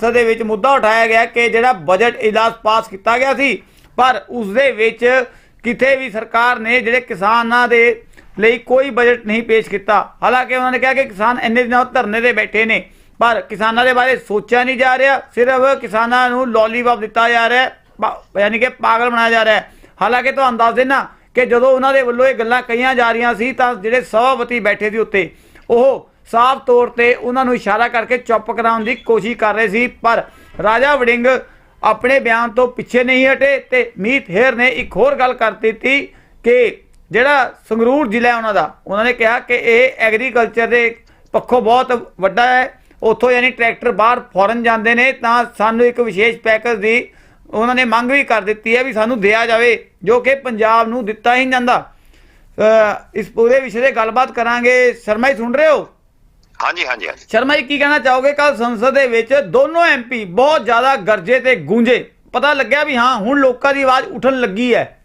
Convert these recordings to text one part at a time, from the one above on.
ਸੰਸਦ ਦੇ ਵਿੱਚ ਮੁੱਦਾ ਉਠਾਇਆ ਗਿਆ ਕਿ ਜਿਹੜਾ ਬਜਟ ਇਜਲਾਸ ਪਾਸ ਕੀਤਾ ਗਿਆ ਸੀ ਪਰ ਉਸ ਦੇ ਵਿੱਚ ਕਿਤੇ ਵੀ ਸਰਕਾਰ ਨੇ ਜਿਹੜੇ ਕਿਸਾਨਾਂ ਦੇ ਲਈ ਕੋਈ ਬਜਟ ਨਹੀਂ ਪੇਸ਼ ਕੀਤਾ। ਹਾਲਾਂਕਿ ਉਹਨਾਂ ਨੇ ਕਿਹਾ ਕਿ ਕਿਸਾਨ ਇੰਨੇ ਦਿਨਾਂ ਤੋਂ ਧਰਨੇ ਤੇ ਬੈਠੇ ਨੇ ਪਰ ਕਿਸਾਨਾਂ ਦੇ ਬਾਰੇ ਸੋਚਿਆ ਨਹੀਂ ਜਾ ਰਿਹਾ ਸਿਰਫ ਕਿਸਾਨਾਂ ਨੂੰ ਲੋਲੀਪੌਪ ਦਿੱਤਾ ਜਾ ਰਿਹਾ ਹੈ, ਪਾ- ਯਾਨੀ ਕਿ ਪਾਗਲ ਬਣਾਇਆ ਜਾ ਰਿਹਾ ਹੈ। ਹਾਲਾਂਕਿ ਤੁਹਾਨੂੰ ਦੱਸ ਦੇਣਾ ਕਿ ਜਦੋਂ ਉਹਨਾਂ ਦੇ ਵੱਲੋਂ ਇਹ ਗੱਲਾਂ ਕਹੀਆਂ ਜਾ ਰਹੀਆਂ ਸੀ ਤਾਂ ਜਿਹੜੇ ਸਭਾਪਤੀ ਬੈਠੇ ਸੀ ਉੱਤੇ ਉਹ ਸਾਫ਼ ਤੌਰ ਤੇ ਉਹਨਾਂ ਨੂੰ ਇਸ਼ਾਰਾ ਕਰਕੇ ਚੁੱਪ ਕਰਾਉਣ ਦੀ ਕੋਸ਼ਿਸ਼ ਕਰ ਰਹੇ ਸੀ, ਪਰ ਰਾਜਾ ਵੜਿੰਗ ਆਪਣੇ ਬਿਆਨ ਤੋਂ ਪਿੱਛੇ ਨਹੀਂ ਹਟੇ ਤੇ ਮੀਤ ਹੇਰ ਨੇ ਇੱਕ ਹੋਰ ਗੱਲ ਕਰ ਦਿੱਤੀ ਕਿ ਜਿਹੜਾ ਸੰਗਰੂਰ ਜ਼ਿਲ੍ਹਾ ਉਹਨਾਂ ਦਾ, ਉਹਨਾਂ ਨੇ ਕਿਹਾ ਕਿ ਇਹ ਐਗਰੀਕਲਚਰ ਦੇ ਪੱਖੋਂ ਬਹੁਤ ਵੱਡਾ ਹੈ, ਉੱਥੋਂ ਯਾਨੀ ਟਰੈਕਟਰ ਬਾਹਰ ਫੋਰਨ ਜਾਂਦੇ ਨੇ, ਤਾਂ ਸਾਨੂੰ ਇੱਕ ਵਿਸ਼ੇਸ਼ ਪੈਕੇਜ ਦੀ ਉਹਨਾਂ ਨੇ ਮੰਗ ਵੀ ਕਰ ਦਿੱਤੀ ਹੈ ਵੀ ਸਾਨੂੰ ਦਿਆ ਜਾਵੇ, ਜੋ ਕਿ ਪੰਜਾਬ ਨੂੰ ਦਿੱਤਾ ਹੀ ਨਹੀਂ ਜਾਂਦਾ। ਇਸ ਪੂਰੇ ਵਿਸ਼ੇ ਤੇ ਗੱਲਬਾਤ ਕਰਾਂਗੇ। ਸ਼ਰਮਾ ਹੀ ਸੁਣ ਰਹੇ ਹੋ? ਹਾਂਜੀ ਹਾਂਜੀ ਹਾਂਜੀ। ਸ਼ਰਮਾ ਜੀ ਕੀ ਕਹਿਣਾ ਚਾਹੋਗੇ? ਕੱਲ ਸੰਸਦ ਦੇ ਵਿੱਚ ਦੋਨੋਂ ਐਮਪੀ ਬਹੁਤ ਜ਼ਿਆਦਾ ਗਰਜੇ ਤੇ ਗੂੰਜੇ। ਪਤਾ ਲੱਗਿਆ ਵੀ ਹਾਂ ਹੁਣ ਲੋਕਾਂ ਦੀ ਆਵਾਜ਼ ਉੱਠਣ ਲੱਗੀ ਹੈ।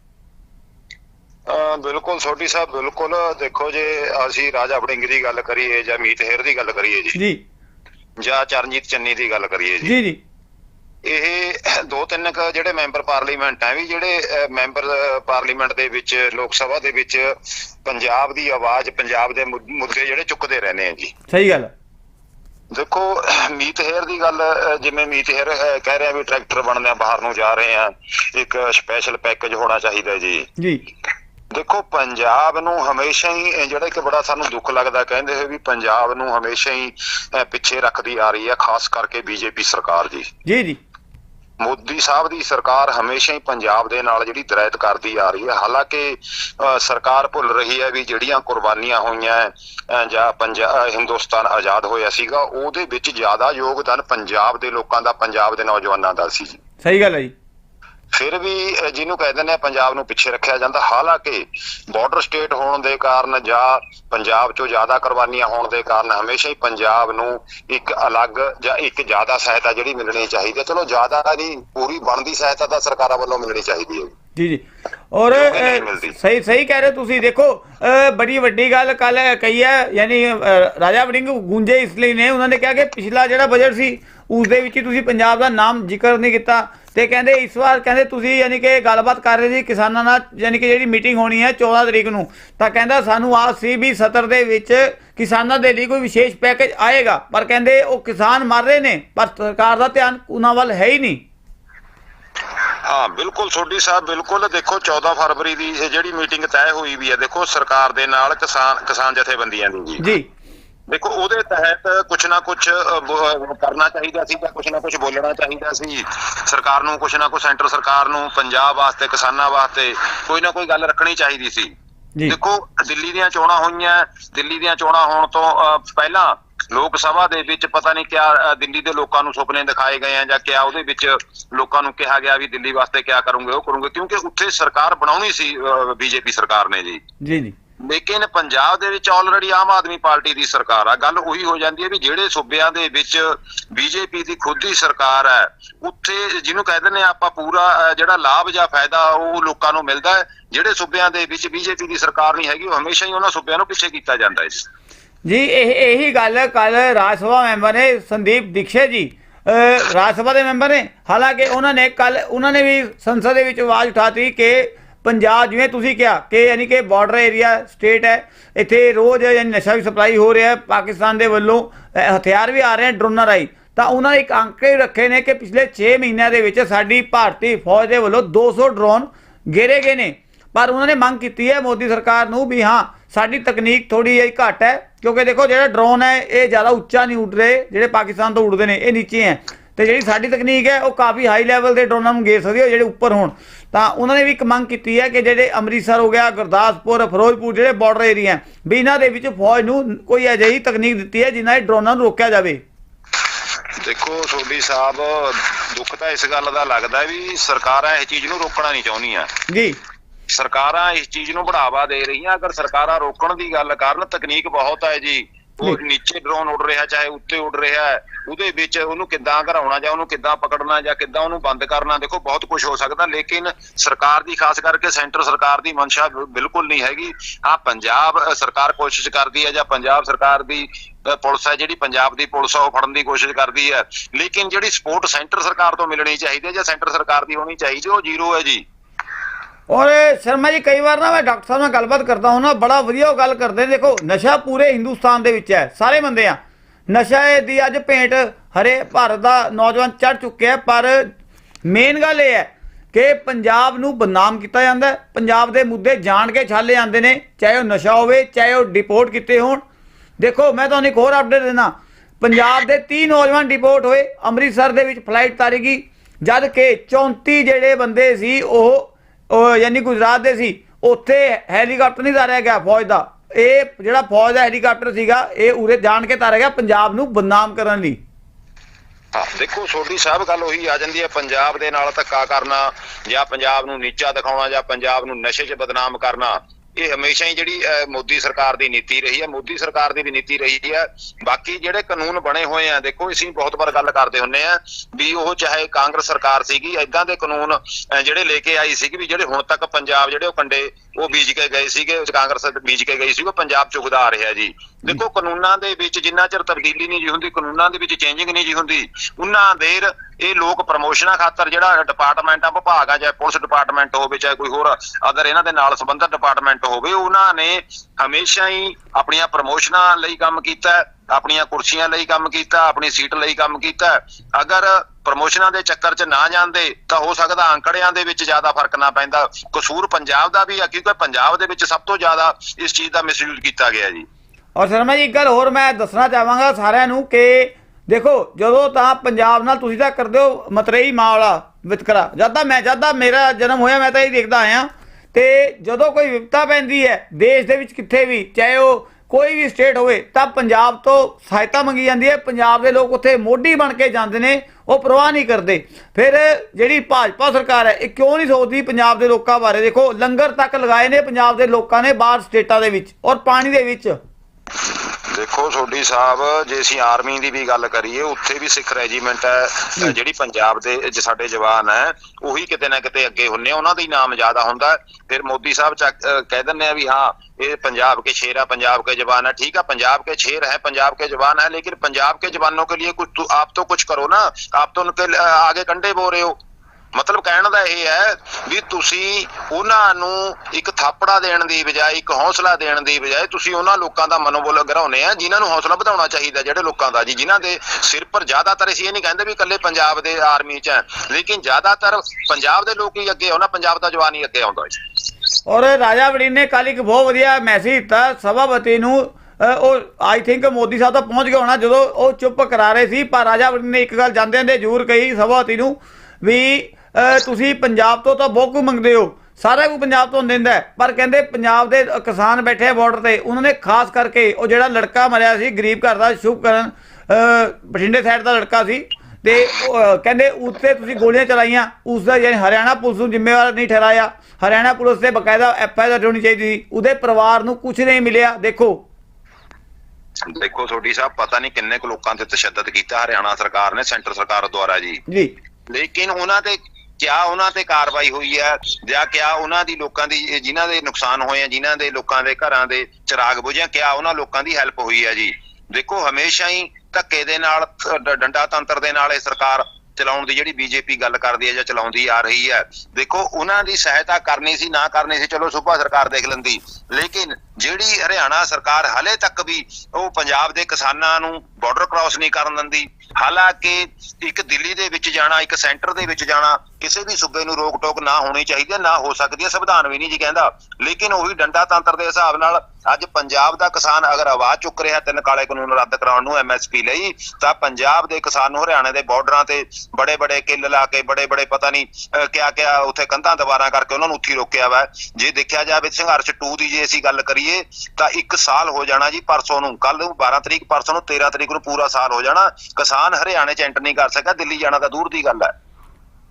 ਅਹ ਬਿਲਕੁਲ ਸੋਢੀ ਸਾਹਿਬ ਬਿਲਕੁਲ। ਦੇਖੋ ਜੇ ਅਸੀਂ ਰਾਜਾ ਵੜਿੰਗ ਦੀ ਗੱਲ ਕਰੀਏ ਜਾਂ ਮੀਤ ਹੇਰ ਦੀ ਗੱਲ ਕਰੀਏ ਜੀ। ਜੀ। ਜਾਂ ਚਰਨਜੀਤ ਚੰਨੀ ਦੀ ਗੱਲ ਕਰੀਏ ਜੀ। ਜੀ ਜੀ। ਇਹ ਦੋ ਤਿੰਨ ਕੁ ਜਿਹੜੇ ਮੈਂਬਰ ਪਾਰਲੀਮੈਂਟ ਹੈ ਵੀ ਜਿਹੜੇ ਮੈਂਬਰ ਪਾਰਲੀਮੈਂਟ ਦੇ ਵਿੱਚ ਲੋਕ ਸਭਾ ਦੇ ਵਿੱਚ ਪੰਜਾਬ ਦੀ ਆਵਾਜ਼ ਪੰਜਾਬ ਦੇ ਮੁੱਦ- ਜਿਹੜੇ ਚੁੱਕਦੇ ਰਹਿੰਦੇ ਆ ਜੀ। ਸਹੀ ਗੱਲ। ਦੇਖੋ ਮੀਤ ਹੇਰ ਦੀ ਗੱਲ ਜਿਵੇਂ ਮੀਤ ਹੇਰ ਕਹਿ ਰਿਹਾ ਵੀ ਟਰੈਕਟਰ ਬਣਦੇ ਆ ਬਾਹਰ ਨੂੰ ਜਾ ਰਹੇ ਆ ਇੱਕ ਸਪੈਸ਼ਲ ਪੈਕੇਜ ਹੋਣਾ ਚਾਹੀਦਾ ਜੀ। ਜੀ। ਦੇਖੋ ਪੰਜਾਬ ਨੂੰ ਹਮੇਸ਼ਾ ਹੀ ਜਿਹੜਾ ਕਿ ਬੜਾ ਸਾਨੂੰ ਦੁੱਖ ਲੱਗਦਾ ਕਹਿੰਦੇ ਹੋਏ ਵੀ ਪੰਜਾਬ ਨੂੰ ਹਮੇਸ਼ਾ ਹੀ ਪਿੱਛੇ ਰੱਖਦੀ ਆ ਰਹੀ ਹੈ ਖਾਸ ਕਰਕੇ ਬੀਜੇਪੀ ਸਰਕਾਰ ਜੀ। ਜੀ ਜੀ। ਮੋਦੀ ਸਾਹਿਬ ਦੀ ਸਰਕਾਰ ਹਮੇਸ਼ਾ ਹੀ ਪੰਜਾਬ ਦੇ ਨਾਲ ਜਿਹੜੀ ਦਰਾਇਤ ਕਰਦੀ ਆ ਰਹੀ ਹੈ। ਹਾਲਾਂਕਿ ਸਰਕਾਰ ਭੁੱਲ ਰਹੀ ਹੈ ਵੀ ਜਿਹੜੀਆਂ ਕੁਰਬਾਨੀਆਂ ਹੋਈਆਂ ਜਾਂ ਪੰਜਾਬ ਹਿੰਦੁਸਤਾਨ ਆਜ਼ਾਦ ਹੋਇਆ ਸੀਗਾ, ਉਹਦੇ ਵਿੱਚ ਜ਼ਿਆਦਾ ਯੋਗਦਾਨ ਪੰਜਾਬ ਦੇ ਲੋਕਾਂ ਦਾ, ਪੰਜਾਬ ਦੇ ਨੌਜਵਾਨਾਂ ਦਾ ਸੀ ਜੀ। ਸਹੀ ਗੱਲ ਹੈ ਜੀ। ਫਿਰ ਵੀ ਜਿਹਨੂੰ ਕਹਿ ਦਿੰਦੇ ਆ ਪੰਜਾਬ ਨੂੰ ਪਿੱਛੇ ਰੱਖਿਆ ਜਾਂਦਾ। ਹਾਲਾਂਕਿ ਬਾਰਡਰ ਸਟੇਟ ਹੋਣ ਦੇ ਕਾਰਨ ਜਾਂ ਪੰਜਾਬ 'ਚੋਂ ਜ਼ਿਆਦਾ ਕੁਰਬਾਨੀਆਂ ਹੋਣ ਦੇ ਕਾਰਨ ਹਮੇਸ਼ਾ ਹੀ ਪੰਜਾਬ ਨੂੰ ਇੱਕ ਅਲੱਗ ਜਾਂ ਇੱਕ ਜ਼ਿਆਦਾ ਸਹਾਇਤਾ ਜਿਹੜੀ ਮਿਲਣੀ ਚਾਹੀਦੀ ਹੈ। ਚਲੋ ਜ਼ਿਆਦਾ ਨਹੀਂ ਪੂਰੀ ਬਣਦੀ ਸਹਾਇਤਾ ਤਾਂ ਸਰਕਾਰਾਂ ਵੱਲੋਂ ਮਿਲਣੀ ਚਾਹੀਦੀ ਹੈ। ਜੀ ਜੀ। ਔਰ। ਸਹੀ ਸਹੀ ਕਹਿ ਰਹੇ ਤੁਸੀਂ। ਦੇਖੋ ਬੜੀ ਵੱਡੀ ਗੱਲ ਕੱਲ ਕਹੀ ਹੈ ਯਾਨੀ ਰਾਜਾ ਵੜਿੰਗ ਗੂੰਜੇ ਇਸ ਲਈ ਨੇ। ਉਹਨਾਂ ਨੇ ਕਿਹਾ ਕਿ ਪਿਛਲਾ ਜਿਹੜਾ ਬਜਟ ਸੀ ਉਸ ਦੇ ਵਿੱਚ ਤੁਸੀਂ ਪੰਜਾਬ ਦਾ ਨਾਮ ਜ਼ਿਕਰ ਨਹੀਂ ਕੀਤਾ। ਤੇ ਕਹਿੰਦੇ ਇਸ ਵਾਰ ਕਹਿੰਦੇ ਤੁਸੀਂ ਯਾਨੀ ਕਿ ਗੱਲਬਾਤ ਕਰ ਰਹੇ ਸੀ ਕਿਸਾਨਾਂ ਨਾਲ ਯਾਨੀ ਕਿ ਜਿਹੜੀ ਮੀਟਿੰਗ ਹੋਣੀ ਹੈ 14 ਤਰੀਕ ਨੂੰ। ਤਾਂ ਕਹਿੰਦਾ ਸਾਨੂੰ ਆਸ ਸੀ ਵੀ ਸਤਰ ਦੇ ਵਿੱਚ ਕਿਸਾਨਾਂ ਦੇ ਲਈ ਕੋਈ ਵਿਸ਼ੇਸ਼ ਪੈਕੇਜ ਆਏਗਾ। ਪਰ ਕਹਿੰਦੇ ਉਹ ਕਿਸਾਨ ਮਰ ਰਹੇ ਨੇ ਪਰ ਸਰਕਾਰ ਦਾ ਧਿਆਨ ਉਹਨਾਂ ਵੱਲ ਹੈ ਹੀ ਨਹੀਂ। ਹਾਂ ਬਿਲਕੁਲ ਸੋਢੀ ਸਾਹਿਬ ਬਿਲਕੁਲ। ਦੇਖੋ 14 ਫਰਵਰੀ ਦੀ ਇਹ ਜਿਹੜੀ ਮੀਟਿੰਗ ਤੈਅ ਹੋਈ ਵੀ ਹੈ ਦੇਖੋ ਸਰਕਾਰ ਦੇ ਨਾਲ ਕਿਸਾਨ ਕਿਸਾਨ ਜਥੇਬੰਦੀਆਂ ਦੀ ਜੀ ਜੀ। ਦੇਖੋ ਉਹਦੇ ਤਹਿਤ ਕੁਛ ਨਾ ਬ- ਕਰਨਾ ਚਾਹੀਦਾ ਸੀ ਜਾਂ ਕੁਛ ਨਾ ਕੁਛ ਬੋਲਣਾ ਚਾਹੀਦਾ ਸੀ। ਸਰਕਾਰ ਨੂੰ ਕੁਛ ਨਾ ਕੁਛ ਸੈਂਟਰ ਸਰਕਾਰ ਨੂੰ ਪੰਜਾਬ ਵਾਸਤੇ ਕਿਸਾਨਾਂ ਵਾਸਤੇ ਕੋਈ ਨਾ ਕੋਈ ਗੱਲ ਰੱਖਣੀ ਚਾਹੀਦੀ ਸੀ। ਦੇਖੋ ਦਿੱਲੀ ਦੀਆਂ ਚੋਣਾਂ ਹੋਈਆਂ ਦਿੱਲੀ ਦੀਆਂ ਚੋਣਾਂ ਹੋਣ ਤੋਂ ਪਹਿਲਾਂ ਲੋਕ ਸਭਾ ਦੇ ਵਿੱਚ ਪਤਾ ਨਹੀਂ ਕਿਆ ਦਿੱਲੀ ਦੇ ਲੋਕਾਂ ਨੂੰ ਸੁਪਨੇ ਦਿਖਾਏ ਗਏ ਆ ਜਾਂ ਕਿਆ ਉਹਦੇ ਵਿੱਚ ਲੋਕਾਂ ਨੂੰ ਕਿਹਾ ਗਿਆ ਵੀ ਦਿੱਲੀ ਵਾਸਤੇ ਕਿਆ ਕਰੋਗੇ ਉਹ ਕਰੋਗੇ। ਕਿਉਂਕਿ ਉੱਥੇ ਸਰਕਾਰ ਬਣਾਉਣੀ ਸੀ ਬੀਜੇਪੀ ਸਰਕਾਰ ਨੇ ਜੀ। ਜੀ ਜੀ। ਲੇਕਿਨ ਪੰਜਾਬ ਦੇ ਵਿੱਚ ਆਲਰੇਡੀ ਆਮ ਆਦਮੀ ਪਾਰਟੀ ਦੀ ਸਰਕਾਰ ਆ। ਗੱਲ ਉਹੀ ਹੋ ਜਾਂਦੀ ਹੈ ਵੀ ਜਿਹੜੇ ਸੂਬਿਆਂ ਦੇ ਵਿੱਚ ਬੀਜੇਪੀ ਦੀ ਖੁਦ ਦੀ ਸਰਕਾਰ ਹੈ, ਉੱਥੇ ਜਿਹਨੂੰ ਕਹਿ ਦਿੰਦੇ ਆਪਾਂ ਪੂਰਾ ਜਿਹੜਾ ਲਾਭ ਜਾਂ ਫਾਇਦਾ ਉਹ ਲੋਕਾਂ ਨੂੰ ਮਿਲਦਾ ਹੈ। ਜਿਹੜੇ ਸੂਬਿਆਂ ਦੇ ਵਿੱਚ ਬੀਜੇਪੀ ਦੀ ਸਰਕਾਰ ਨਹੀਂ ਹੈਗੀ, ਉਹ ਹਮੇਸ਼ਾ ਹੀ ਉਹਨਾਂ ਸੂਬਿਆਂ ਨੂੰ ਪਿੱਛੇ ਕੀਤਾ ਜਾਂਦਾ ਹੈ ਜੀ। ਇਹ, ਇਹੀ ਗੱਲ ਕੱਲ ਰਾਜ ਸਭਾ ਮੈਂਬਰ ਨੇ ਸੰਦੀਪ ਦੀਕਸ਼ੇ ਜੀ ਰਾਜ ਸਭਾ ਦੇ ਮੈਂਬਰ ਨੇ। ਹਾਲਾਂਕਿ ਉਹਨਾਂ ਨੇ ਕੱਲ ਉਹਨਾਂ ਨੇ ਵੀ ਸੰਸਦ ਦੇ ਵਿੱਚ ਆਵਾਜ਼ ਉਠਾਤੀ ਕਿ ਪੰਜਾਬ ਜਿਵੇਂ ਤੁਸੀਂ ਕਿਹਾ ਕਿ ਯਾਨੀ ਕਿ ਬਾਰਡਰ ਏਰੀਆ ਸਟੇਟ ਹੈ, ਇੱਥੇ ਰੋਜ਼ ਯਾਨੀ ਨਸ਼ਾ ਵੀ ਸਪਲਾਈ ਹੋ ਰਿਹਾ ਹੈ, ਪਾਕਿਸਤਾਨ ਦੇ ਵੱਲੋਂ ਹਥਿਆਰ ਵੀ ਆ ਰਹੇ ਹਨ ਡਰੋਨਾਂ ਰਾਹੀਂ। ਤਾਂ ਉਹਨਾਂ ਨੇ ਇੱਕ ਅੰਕੜੇ ਰੱਖੇ ਨੇ ਕਿ ਪਿਛਲੇ 6 ਮਹੀਨਿਆਂ ਦੇ ਵਿੱਚ ਸਾਡੀ ਭਾਰਤੀ ਫੌਜ ਦੇ ਵੱਲੋਂ 200 ਡਰੋਨ ਗੇਰੇ ਗਏ ਨੇ। ਪਰ ਉਹਨਾਂ ਨੇ ਮੰਗ ਕੀਤੀ ਹੈ ਮੋਦੀ ਸਰਕਾਰ ਨੂੰ ਵੀ ਹਾਂ, ਸਾਡੀ ਤਕਨੀਕ ਥੋੜੀ ਜਿਹੀ ਘੱਟ ਹੈ, ਕਿਉਂਕਿ ਦੇਖੋ ਜਿਹੜਾ ਡਰੋਨ ਹੈ, ਇਹ ਜ਼ਿਆਦਾ ਉੱਚਾ ਨਹੀਂ ਉੱਡ ਰਹੇ, ਜਿਹੜੇ ਪਾਕਿਸਤਾਨ ਤੋਂ ਉੱਡਦੇ ਨੇ, ਇਹ ਨੀਚੇ ਹੈ। ਤੇ ਜਿਹੜੀ ਸਾਡੀ ਤਕਨੀਕ ਹੈ ਉਹ ਕਾਫੀ ਹਾਈ ਲੈਵਲ ਦੇ ਡਰੋਨਾਂ ਨੂੰ ਗੇ ਸਕਦੀ ਹੈ ਜਿਹੜੇ ਉੱਪਰ ਹੋਣ। ਤਾਂ ਉਹਨਾਂ ਨੇ ਵੀ ਇੱਕ ਮੰਗ ਕੀਤੀ ਹੈ ਕਿ ਜਿਹੜੇ ਅੰਮ੍ਰਿਤਸਰ ਹੋ ਗਿਆ ਗੁਰਦਾਸਪੁਰ ਫਿਰੋਜ਼ਪੁਰ ਜਿਹੜੇ ਬਾਰਡਰ ਏਰੀਆ ਵੀ ਇਹਨਾਂ ਦੇ ਵਿੱਚ ਫੌਜ ਨੂੰ ਕੋਈ ਅਜਿਹੀ ਤਕਨੀਕ ਦਿੱਤੀ ਹੈ ਜਿਨ੍ਹਾਂ ਇਹ ਡਰੋਨਾਂ ਨੂੰ ਰੋਕਿਆ ਜਾਵੇ। ਦੇਖੋ ਸੋਢੀ ਸਾਹਿਬ ਦੁੱਖ ਤਾਂ ਇਸ ਗੱਲ ਦਾ ਲੱਗਦਾ ਵੀ ਸਰਕਾਰਾਂ ਇਸ ਚੀਜ਼ ਨੂੰ ਰੋਕਣਾ ਨਹੀਂ ਚਾਹੁੰਦੀਆਂ। ਜੀ। ਸਰਕਾਰਾਂ ਇਸ ਚੀਜ਼ ਨੂੰ ਬੜਾਵਾ ਦੇ ਰਹੀਆਂ। ਅਗਰ ਸਰਕਾਰਾਂ ਰੋਕਣ ਦੀ ਗੱਲ ਕਰਨ ਤਕਨੀਕ ਬਹੁਤ ਹੈ ਜੀ। ਉਹ ਨੀਚੇ ਡਰੋਨ ਉੱਡ ਰਿਹਾ ਚਾਹੇ ਉੱਤੇ ਉੱਡ ਰਿਹਾ ਉਹਦੇ ਵਿੱਚ ਉਹਨੂੰ ਕਿੱਦਾਂ ਘਰਾਉਣਾ ਜਾਂ ਉਹਨੂੰ ਕਿੱਦਾਂ ਪਕੜਨਾ ਜਾਂ ਕਿੱਦਾਂ ਉਹਨੂੰ ਬੰਦ ਕਰਨਾ ਦੇਖੋ ਬਹੁਤ ਕੁਝ ਹੋ ਸਕਦਾ ਲੇਕਿਨ ਸਰਕਾਰ ਦੀ ਖਾਸ ਕਰਕੇ ਸੈਂਟਰ ਸਰਕਾਰ ਦੀ ਮਨਸ਼ਾ ਬਿਲਕੁਲ ਨਹੀਂ ਹੈਗੀ। ਹਾਂ ਪੰਜਾਬ ਸਰਕਾਰ ਕੋਸ਼ਿਸ਼ ਕਰਦੀ ਹੈ ਜਾਂ ਪੰਜਾਬ ਸਰਕਾਰ ਦੀ ਪੁਲਿਸ ਹੈ ਜਿਹੜੀ ਪੰਜਾਬ ਦੀ ਪੁਲਿਸ ਆ ਉਹ ਫੜਨ ਦੀ ਕੋਸ਼ਿਸ਼ ਕਰਦੀ ਹੈ। ਲੇਕਿਨ ਜਿਹੜੀ ਸਪੋਰਟ ਸੈਂਟਰ ਸਰਕਾਰ ਤੋਂ ਮਿਲਣੀ ਚਾਹੀਦੀ ਹੈ ਜਾਂ ਸੈਂਟਰ ਸਰਕਾਰ ਦੀ ਹੋਣੀ ਚਾਹੀਦੀ ਉਹ ਜ਼ੀਰੋ ਹੈ ਜੀ। ਔਰ ਸ਼ਰਮਾ ਜੀ, ਕਈ ਵਾਰ ਨਾ ਮੈਂ ਡਾਕਟਰ ਸਾਹਿਬ ਨਾਲ ਗੱਲਬਾਤ ਕਰਦਾ ਹੁੰਦਾ, ਬੜਾ ਵਧੀਆ ਉਹ ਗੱਲ ਕਰਦੇ ਦੇਖੋ, ਨਸ਼ਾ ਪੂਰੇ ਹਿੰਦੁਸਤਾਨ ਦੇ ਵਿੱਚ ਹੈ, ਸਾਰੇ ਬੰਦੇ ਆ। ਨਸ਼ਾ ਦੀ ਅੱਜ ਭੇਂਟ ਹਰੇ ਭਾਰਤ ਦਾ ਨੌਜਵਾਨ ਚੜ ਚੁੱਕਿਆ ਪਰ ਮੇਨ ਗੱਲ ਇਹ ਹੈ ਕਿ ਪੰਜਾਬ ਨੂੰ ਬਦਨਾਮ ਕੀਤਾ ਜਾਂਦਾ ਹੈ। ਪੰਜਾਬ ਦੇ ਮੁੱਦੇ ਜਾਣ ਕੇ ਛਾਲੇ ਜਾਂਦੇ ਨੇ, ਚਾਹੇ ਉਹ ਨਸ਼ਾ ਹੋਵੇ, ਚਾਹੇ ਉਹ ਡਿਪੋਰਟ ਕੀਤੇ ਹੋਣ। ਦੇਖੋ, ਮੈਂ ਤੁਹਾਨੂੰ ਇੱਕ ਹੋਰ ਅਪਡੇਟ ਦੇਣਾ ਪੰਜਾਬ ਦੇ 30 ਨੌਜਵਾਨ ਡਿਪੋਰਟ ਹੋਏ, ਅੰਮ੍ਰਿਤਸਰ ਦੇ ਵਿੱਚ ਫਲਾਈਟ ਤਾਰੀ ਗਈ, ਜਦ ਕਿ 34 ਜਿਹੜੇ ਬੰਦੇ ਸੀ, ਉਹ ਯਾਨੀ ਗੁਜਰਾਤ ਦੇ ਸੀ, ਉੱਥੇ ਹੈਲੀਕਾਪਟਰ ਨਹੀਂ ਤਾਰਿਆ ਗਿਆ ਫੌਜ ਦਾ। ਇਹ ਜਿਹੜਾ ਫੌਜ ਦਾ ਹੈਲੀਕਾਪਟਰ ਸੀਗਾ, ਇਹ ਉਰੇ ਜਾਣ ਕੇ ਤਾਰਿਆ ਗਿਆ ਪੰਜਾਬ ਨੂੰ ਬਦਨਾਮ ਕਰਨ ਲਈ। ਦੇਖੋ ਛੋਟੀ ਸਾਹਿਬ, ਗੱਲ ਉਹੀ ਆ ਜਾਂਦੀ ਹੈ, ਪੰਜਾਬ ਦੇ ਨਾਲ ਧੱਕਾ ਕਰਨਾ ਜਾਂ ਪੰਜਾਬ ਨੂੰ ਨੀਚਾ ਦਿਖਾਉਣਾ ਜਾਂ ਪੰਜਾਬ ਨੂੰ ਨਸ਼ੇ 'ਚ ਬਦਨਾਮ ਕਰਨਾ। ਇਹ ਹਮੇਸ਼ਾ ਹੀ ਜਿਹੜੀ ਮੋਦੀ ਸਰਕਾਰ ਦੀ ਨੀਤੀ ਰਹੀ ਹੈ, ਮੋਦੀ ਸਰਕਾਰ ਦੀ ਵੀ ਨੀਤੀ ਰਹੀ ਹੈ। ਬਾਕੀ ਜਿਹੜੇ ਕਾਨੂੰਨ ਬਣੇ ਹੋਏ ਆ, ਦੇਖੋ, ਅਸੀਂ ਬਹੁਤ ਵਾਰ ਗੱਲ ਕਰਦੇ ਹੁੰਨੇ ਆ ਵੀ ਉਹ ਚਾਹੇ ਕਾਂਗਰਸ ਸਰਕਾਰ ਸੀਗੀ ਐਦਾਂ ਦੇ ਕਾਨੂੰਨ ਜਿਹੜੇ ਲੈ ਕੇ ਆਈ ਸੀਗੀ ਵੀ ਜਿਹੜੇ ਹੁਣ ਤੱਕ ਪੰਜਾਬ ਜਿਹੜੇ ਉਹ ਕੰਡੇ, ਉਹ ਬੀਜ ਕੇ ਗਏ ਸੀਗੇ ਕਾਂਗਰਸ ਬੀਜ ਕੇ ਗਈ ਸੀ ਉਹ ਪੰਜਾਬ ਚੁਗਦਾ ਆ ਰਿਹਾ ਜੀ। ਦੇਖੋ, ਕਾਨੂੰਨਾਂ ਦੇ ਵਿੱਚ ਜਿੰਨਾ ਚਿਰ ਤਬਦੀਲੀ ਨਹੀਂ ਜੀ ਹੁੰਦੀ, ਕਾਨੂੰਨਾਂ ਦੇ ਵਿੱਚ ਚੇਂਜਿੰਗ ਨਹੀਂ ਜੀ ਹੁੰਦੀ, ਉਹਨਾਂ ਦੇਰ ਇਹ ਲੋਕ ਪ੍ਰਮੋਸ਼ਨਾਂ ਖਾਤਰ ਜਿਹੜਾ ਡਿਪਾਰਟਮੈਂਟ ਆ, ਵਿਭਾਗ ਆ, ਚਾਹੇ ਪੁਲਿਸ ਡਿਪਾਰਟਮੈਂਟ ਹੋਵੇ, ਚਾਹੇ ਕੋਈ ਹੋਰ ਅਦਰ ਇਹਨਾਂ ਦੇ ਨਾਲ ਸੰਬੰਧਿਤ ਡਿਪਾਰਟਮੈਂਟ ਹੋਵੇ, ਉਹਨਾਂ ਨੇ ਹਮੇਸ਼ਾ ਹੀ ਆਪਣੀਆਂ ਪ੍ਰਮੋਸ਼ਨਾਂ ਲਈ ਕੰਮ ਕੀਤਾ, ਆਪਣੀਆਂ ਕੁਰਸੀਆਂ ਲਈ ਕੰਮ ਕੀਤਾ, ਆਪਣੀ ਸੀਟ ਲਈ ਕੰਮ ਕੀਤਾ। ਅਗਰ ਪ੍ਰਮੋਸ਼ਨਾਂ ਦੇ ਚੱਕਰ 'ਚ ਨਾ ਜਾਂਦੇ, ਤਾਂ ਹੋ ਸਕਦਾ ਅੰਕੜਿਆਂ ਦੇ ਵਿੱਚ ਜ਼ਿਆਦਾ ਫ਼ਰਕ ਨਾ ਪੈਂਦਾ। ਕਸੂਰ ਪੰਜਾਬ ਦਾ ਵੀ ਆ, ਕਿਉਂਕਿ ਪੰਜਾਬ ਦੇ ਵਿੱਚ ਸਭ ਤੋਂ ਜ਼ਿਆਦਾ ਇਸ ਚੀਜ਼ ਦਾ ਮਿਸਯੂਜ਼ ਕੀਤਾ ਗਿਆ ਜੀ। ਔਰ ਸ਼ਰਮਾ ਜੀ, ਇੱਕ ਗੱਲ ਹੋਰ ਮੈਂ ਦੱਸਣਾ ਚਾਹਾਂਗਾ ਸਾਰਿਆਂ ਨੂੰ ਕਿ ਦੇਖੋ, ਜਦੋਂ ਤਾਂ ਪੰਜਾਬ ਨਾਲ ਤੁਸੀਂ ਤਾਂ ਕਰਦੇ ਹੋ ਮਤਰੇਈ ਮਾਂ ਵਾਲਾ ਵਿਤਕਰਾ। ਜਦ ਦਾ ਮੈਂ ਜਦ ਦਾ ਮੇਰਾ ਜਨਮ ਹੋਇਆ, ਮੈਂ ਤਾਂ ਇਹ ਦੇਖਦਾ ਆਇਆ ਤੇ ਜਦੋਂ ਕੋਈ ਵਿਪਤਾ ਪੈਂਦੀ ਹੈ, ਦੇਸ਼ ਦੇ ਵਿੱਚ ਕਿੱਥੇ ਵੀ, ਚਾਹੇ ਉਹ ਕੋਈ ਵੀ ਸਟੇਟ ਹੋਵੇ, ਤਾਂ ਪੰਜਾਬ ਤੋਂ ਸਹਾਇਤਾ ਮੰਗੀ ਜਾਂਦੀ ਹੈ। ਪੰਜਾਬ ਦੇ ਲੋਕ ਉੱਥੇ ਮੋਢੀ ਬਣ ਕੇ ਜਾਂਦੇ ਨੇ, ਉਹ ਪ੍ਰਵਾਹ ਨਹੀਂ ਕਰਦੇ। ਫਿਰ ਜਿਹੜੀ ਭਾਜਪਾ ਸਰਕਾਰ ਹੈ, ਇਹ ਕਿਉਂ ਨਹੀਂ ਸੋਚਦੀ ਪੰਜਾਬ ਦੇ ਲੋਕਾਂ ਬਾਰੇ? ਦੇਖੋ, ਲੰਗਰ ਤੱਕ ਲਗਾਏ ਨੇ ਪੰਜਾਬ ਦੇ ਲੋਕਾਂ ਨੇ ਬਾਹਰ ਸਟੇਟਾਂ ਦੇ ਵਿੱਚ ਔਰ ਪਾਣੀ ਦੇ ਵਿੱਚ। ਦੇਖੋ ਸੋਢੀ ਸਾਹਿਬ ਜੇ ਅਸੀਂ ਆਰਮੀ ਦੀ ਵੀ ਗੱਲ ਕਰੀਏ ਉੱਥੇ ਵੀ ਸਿੱਖ ਰੈਜੀਮੈਂਟ ਹੈ ਅਹ ਜਿਹੜੀ ਪੰਜਾਬ ਦੇ ਜ- ਸਾਡੇ ਜਵਾਨ ਹੈ ਉਹੀ ਕਿਤੇ ਨਾ ਕਿਤੇ ਅੱਗੇ ਹੁੰਨੇ ਆ, ਉਹਨਾਂ ਦਾ ਹੀ ਨਾਮ ਜ਼ਿਆਦਾ ਹੁੰਦਾ ਹੈ। ਫਿਰ ਮੋਦੀ ਸਾਹਿਬ ਚੱਕ- ਅਹ ਕਹਿ ਦਿੰਦੇ ਆ ਵੀ ਹਾਂ ਇਹ ਪੰਜਾਬ के शेर है पंजाब के जवान है ठीक है पंजाब के शेर है पंजाब के जवान है लेकिन पंजाब के जवानों के लिए कुछ तो, आप तो कुछ करो ना आप तो उनके लिए, अ, आगे कंडे बो रहे हो ਮਤਲਬ ਕਹਿਣ ਦਾ ਇਹ ਹੈ ਵੀ ਤੁਸੀਂ ਉਹਨਾਂ ਨੂੰ ਇੱਕ ਥਾਪੜਾ ਦੇਣ ਦੀ ਬਜਾਏ, ਇੱਕ ਹੌਸਲਾ ਦੇਣ ਦੀ ਬਜਾਏ ਤੁਸੀਂ ਉਹਨਾਂ ਲੋਕਾਂ ਦਾ ਮਨੋਬਲ ਗਰਾਉਨੇ ਆ, ਜਿਨ੍ਹਾਂ ਨੂੰ ਹੌਸਲਾ ਵਧਾਉਣਾ ਚਾਹੀਦਾ ਜਿਹੜੇ ਲੋਕਾਂ ਦਾ ਜੀ, ਜਿਨ੍ਹਾਂ ਦੇ ਸਿਰ ਪਰ ਜ਼ਿਆਦਾਤਰ ਅਸੀਂ ਇਹ ਨਹੀਂ ਕਹਿੰਦੇ ਵੀ ਇਕੱਲੇ ਪੰਜਾਬ ਦੇ ਆਰਮੀ 'ਚ ਹੈ, ਲੇਕਿਨ ਜ਼ਿਆਦਾਤਰ ਪੰਜਾਬ ਦੇ ਲੋਕ ਹੀ ਅੱਗੇ ਆਉਣਾ ਪੰਜਾਬ ਦਾ ਜਵਾਨ ਹੀ ਅੱਗੇ ਆਉਂਦਾ ਜੀ ਔਰ ਰਾਜਾ ਵੜਿੰਗ ਨੇ ਕੱਲ ਇੱਕ ਬਹੁਤ ਵਧੀਆ ਮੈਸੇਜ ਦਿੱਤਾ, ਸਭਾਪਤੀ ਨੂੰ ਉਹ ਆਈ ਥਿੰਕ ਮੋਦੀ ਸਾਹਿਬ ਤੱਕ ਪਹੁੰਚ ਗਿਆ ਹੋਣਾ ਜਦੋਂ ਉਹ ਚੁੱਪ ਕਰਾ ਰਹੇ ਸੀ, ਪਰ ਰਾਜਾ ਵੜਿੰਗ ਨੇ ਇੱਕ ਗੱਲ ਜਾਂਦੇ ਜਾਂਦੇ ਜ਼ਰੂਰ ਕਹੀ ਸਭਾਪਤੀ ਨੂੰ ਵੀ ਤੁਸੀਂ ਪੰਜਾਬ ਤੋਂ ਤਾਂ ਬਹੁਤ ਕੁ ਮੰਗਦੇ ਹੋ ਸਾਰਾ ਕੁਝ ਪੰਜਾਬ ਤੋਂ ਦਿੰਦਾ ਪਰ ਕਹਿੰਦੇ ਪੰਜਾਬ ਦੇ ਕਿਸਾਨ ਬੈਠੇ ਬਾਰਡਰ ਤੇ ਉਹਨਾਂ ਨੇ ਖਾਸ ਕਰਕੇ ਉਹ ਜਿਹੜਾ ਲੜਕਾ ਮਰਿਆ ਸੀ ਗਰੀਬ ਘਰ ਦਾ ਸ਼ੁਭਕਰਨ ਬਠਿੰਡੇ ਸਾਈਡ ਦਾ ਲੜਕਾ ਸੀ ਤੇ ਕਹਿੰਦੇ ਉੱਤੇ ਤੁਸੀਂ ਗੋਲੀਆਂ ਚਲਾਈਆਂ ਉਸ ਦਾ ਯਾਨੀ ਹਰਿਆਣਾ ਪੁਲਿਸ ਨੂੰ ਜ਼ਿੰਮੇਵਾਰ ਨਹੀਂ ਠਹਿਰਾਇਆ ਹਰਿਆਣਾ ਪੁਲਿਸ ਤੇ ਬਕਾਇਦਾ ਐਫ ਆਈ ਆਰ ਹੋਣੀ ਚਾਹੀਦੀ ਸੀ ਉਹਦੇ ਪਰਿਵਾਰ ਨੂੰ ਕੁਝ ਨਹੀਂ ਮਿਲਿਆ ਦੇਖੋ। ਦੇਖੋ ਤੁਹਾਡੀ ਸਾਹਿਬ ਪਤਾ ਨਹੀਂ ਕਿੰਨੇ ਕੁ ਲੋਕਾਂ ਤੇ ਤਸ਼ੱਦਦ ਕੀਤਾ ਹਰਿਆਣਾ ਸਰਕਾਰ ਨੇ ਸੈਂਟਰ ਸਰਕਾਰ ਦੁਆਰਾ ਜੀ। ਜੀ। ਲੇਕਿਨ ਉਹਨਾਂ ਤੇ ਕਿਆ ਉਹਨਾਂ ਤੇ ਕਾਰਵਾਈ ਹੋਈ ਹੈ ਜਾਂ ਕਿਆ ਉਹਨਾਂ ਦੀ ਲੋਕਾਂ ਦੀ, ਜਿਨ੍ਹਾਂ ਦੇ ਨੁਕਸਾਨ ਹੋਏ ਆ, ਜਿਨ੍ਹਾਂ ਦੇ ਲੋਕਾਂ ਦੇ ਘਰਾਂ ਦੇ ਚਿਰਾਗ ਬੁਝਿਆ ਕਿਆ ਉਹਨਾਂ ਲੋਕਾਂ ਦੀ ਹੈਲਪ ਹੋਈ ਹੈ ਜੀ? ਦੇਖੋ, ਹਮੇਸ਼ਾ ਹੀ ਧੱਕੇ ਦੇ ਨਾਲ ਡੰਡਾ ਤੰਤਰ ਦੇ ਨਾਲ ਇਹ ਸਰਕਾਰ ਚਲਾਉਣ ਦੀ ਜਿਹੜੀ ਬੀਜੇਪੀ ਗੱਲ ਕਰਦੀ ਹੈ ਜਾਂ ਚਲਾਉਂਦੀ ਆ ਰਹੀ ਹੈ। ਦੇਖੋ, ਉਹਨਾਂ ਦੀ ਸਹਾਇਤਾ ਕਰਨੀ ਸੀ, ਨਾ ਕਰਨੀ ਸੀ, ਚਲੋ ਸੂਬਾ ਸਰਕਾਰ ਦੇਖ ਲੈਂਦੀ। ਲੇਕਿਨ ਜਿਹੜੀ ਹਰਿਆਣਾ ਸਰਕਾਰ ਹਲੇ ਤੱਕ ਵੀ ਉਹ ਪੰਜਾਬ ਦੇ ਕਿਸਾਨਾਂ ਨੂੰ ਬਾਰਡਰ ਕ੍ਰਾਸ ਨਹੀਂ ਕਰਨ ਦਿੰਦੀ, ਹਾਲਾਂਕਿ ਇੱਕ ਦਿੱਲੀ ਦੇ ਵਿੱਚ ਜਾਣਾ, ਇੱਕ ਸੈਂਟਰ ਦੇ ਵਿੱਚ ਜਾਣਾ, ਕਿਸੇ ਵੀ ਸੂਬੇ ਨੂੰ ਰੋਕ ਟੋਕ ਨਾ ਹੋਣੀ ਚਾਹੀਦੀ ਹੈ, ਨਾ ਹੋ ਸਕਦੀ ਹੈ, ਸੰਵਿਧਾਨ ਵੀ ਨਹੀਂ ਜੀ ਕਹਿੰਦਾ। ਲੇਕਿਨ ਉਹੀ ਡੰਡਾ ਤੰਤਰ ਦੇ ਹਿਸਾਬ ਨਾਲ ਅੱਜ ਪੰਜਾਬ ਦਾ ਕਿਸਾਨ ਅਗਰ ਆਵਾਜ਼ ਚੁੱਕ ਰਿਹਾ, ਤਿੰਨ ਕਾਲੇ ਕਾਨੂੰਨ ਰੱਦ ਕਰਾਉਣ ਨੂੰ ਐਮਐਸਪੀ ਲਈ, ਤਾਂ ਪੰਜਾਬ ਦੇ ਕਿਸਾਨ ਨੂੰ ਹਰਿਆਣੇ ਦੇ ਬਾਰਡਰਾਂ ਤੇ ਬੜੇ ਬੜੇ ਕਿੱਲ ਲਾ ਕੇ ਬੜੇ ਬੜੇ ਪਤਾ ਨਹੀਂ ਕਿਆ ਕਿਆ ਉੱਥੇ ਕੰਧਾਂ ਦੀਵਾਰਾਂ ਕਰਕੇ ਉਹਨਾਂ ਨੂੰ ਉੱਥੇ ਰੋਕਿਆ ਵਾ। ਜੇ ਦੇਖਿਆ ਜਾਵੇ ਸੰਘਰਸ਼ 2 ਦੀ ਜੇ ਅਸੀਂ ਗੱਲ ਕਰੀਏ ਤਾਂ 1 ਸਾਲ ਹੋ ਜਾਣਾ ਜੀ ਪਰਸੋਂ ਨੂੰ। ਕੱਲ ਨੂੰ 12 ਤਰੀਕ, ਪਰਸੋਂ ਨੂੰ 13 ਤਰੀਕ ਨੂੰ ਪੂਰਾ ਸਾਲ ਹੋ ਜਾਣਾ। ਕਿਸਾਨ ਹਰਿਆਣੇ ਚ ਐਂਟਰ ਨਹੀਂ ਕਰ ਸਕਿਆ ਦਿੱਲੀ ਜਾਣਾ ਤਾਂ ਦੂਰ ਦੀ ਗੱਲ ਹੈ।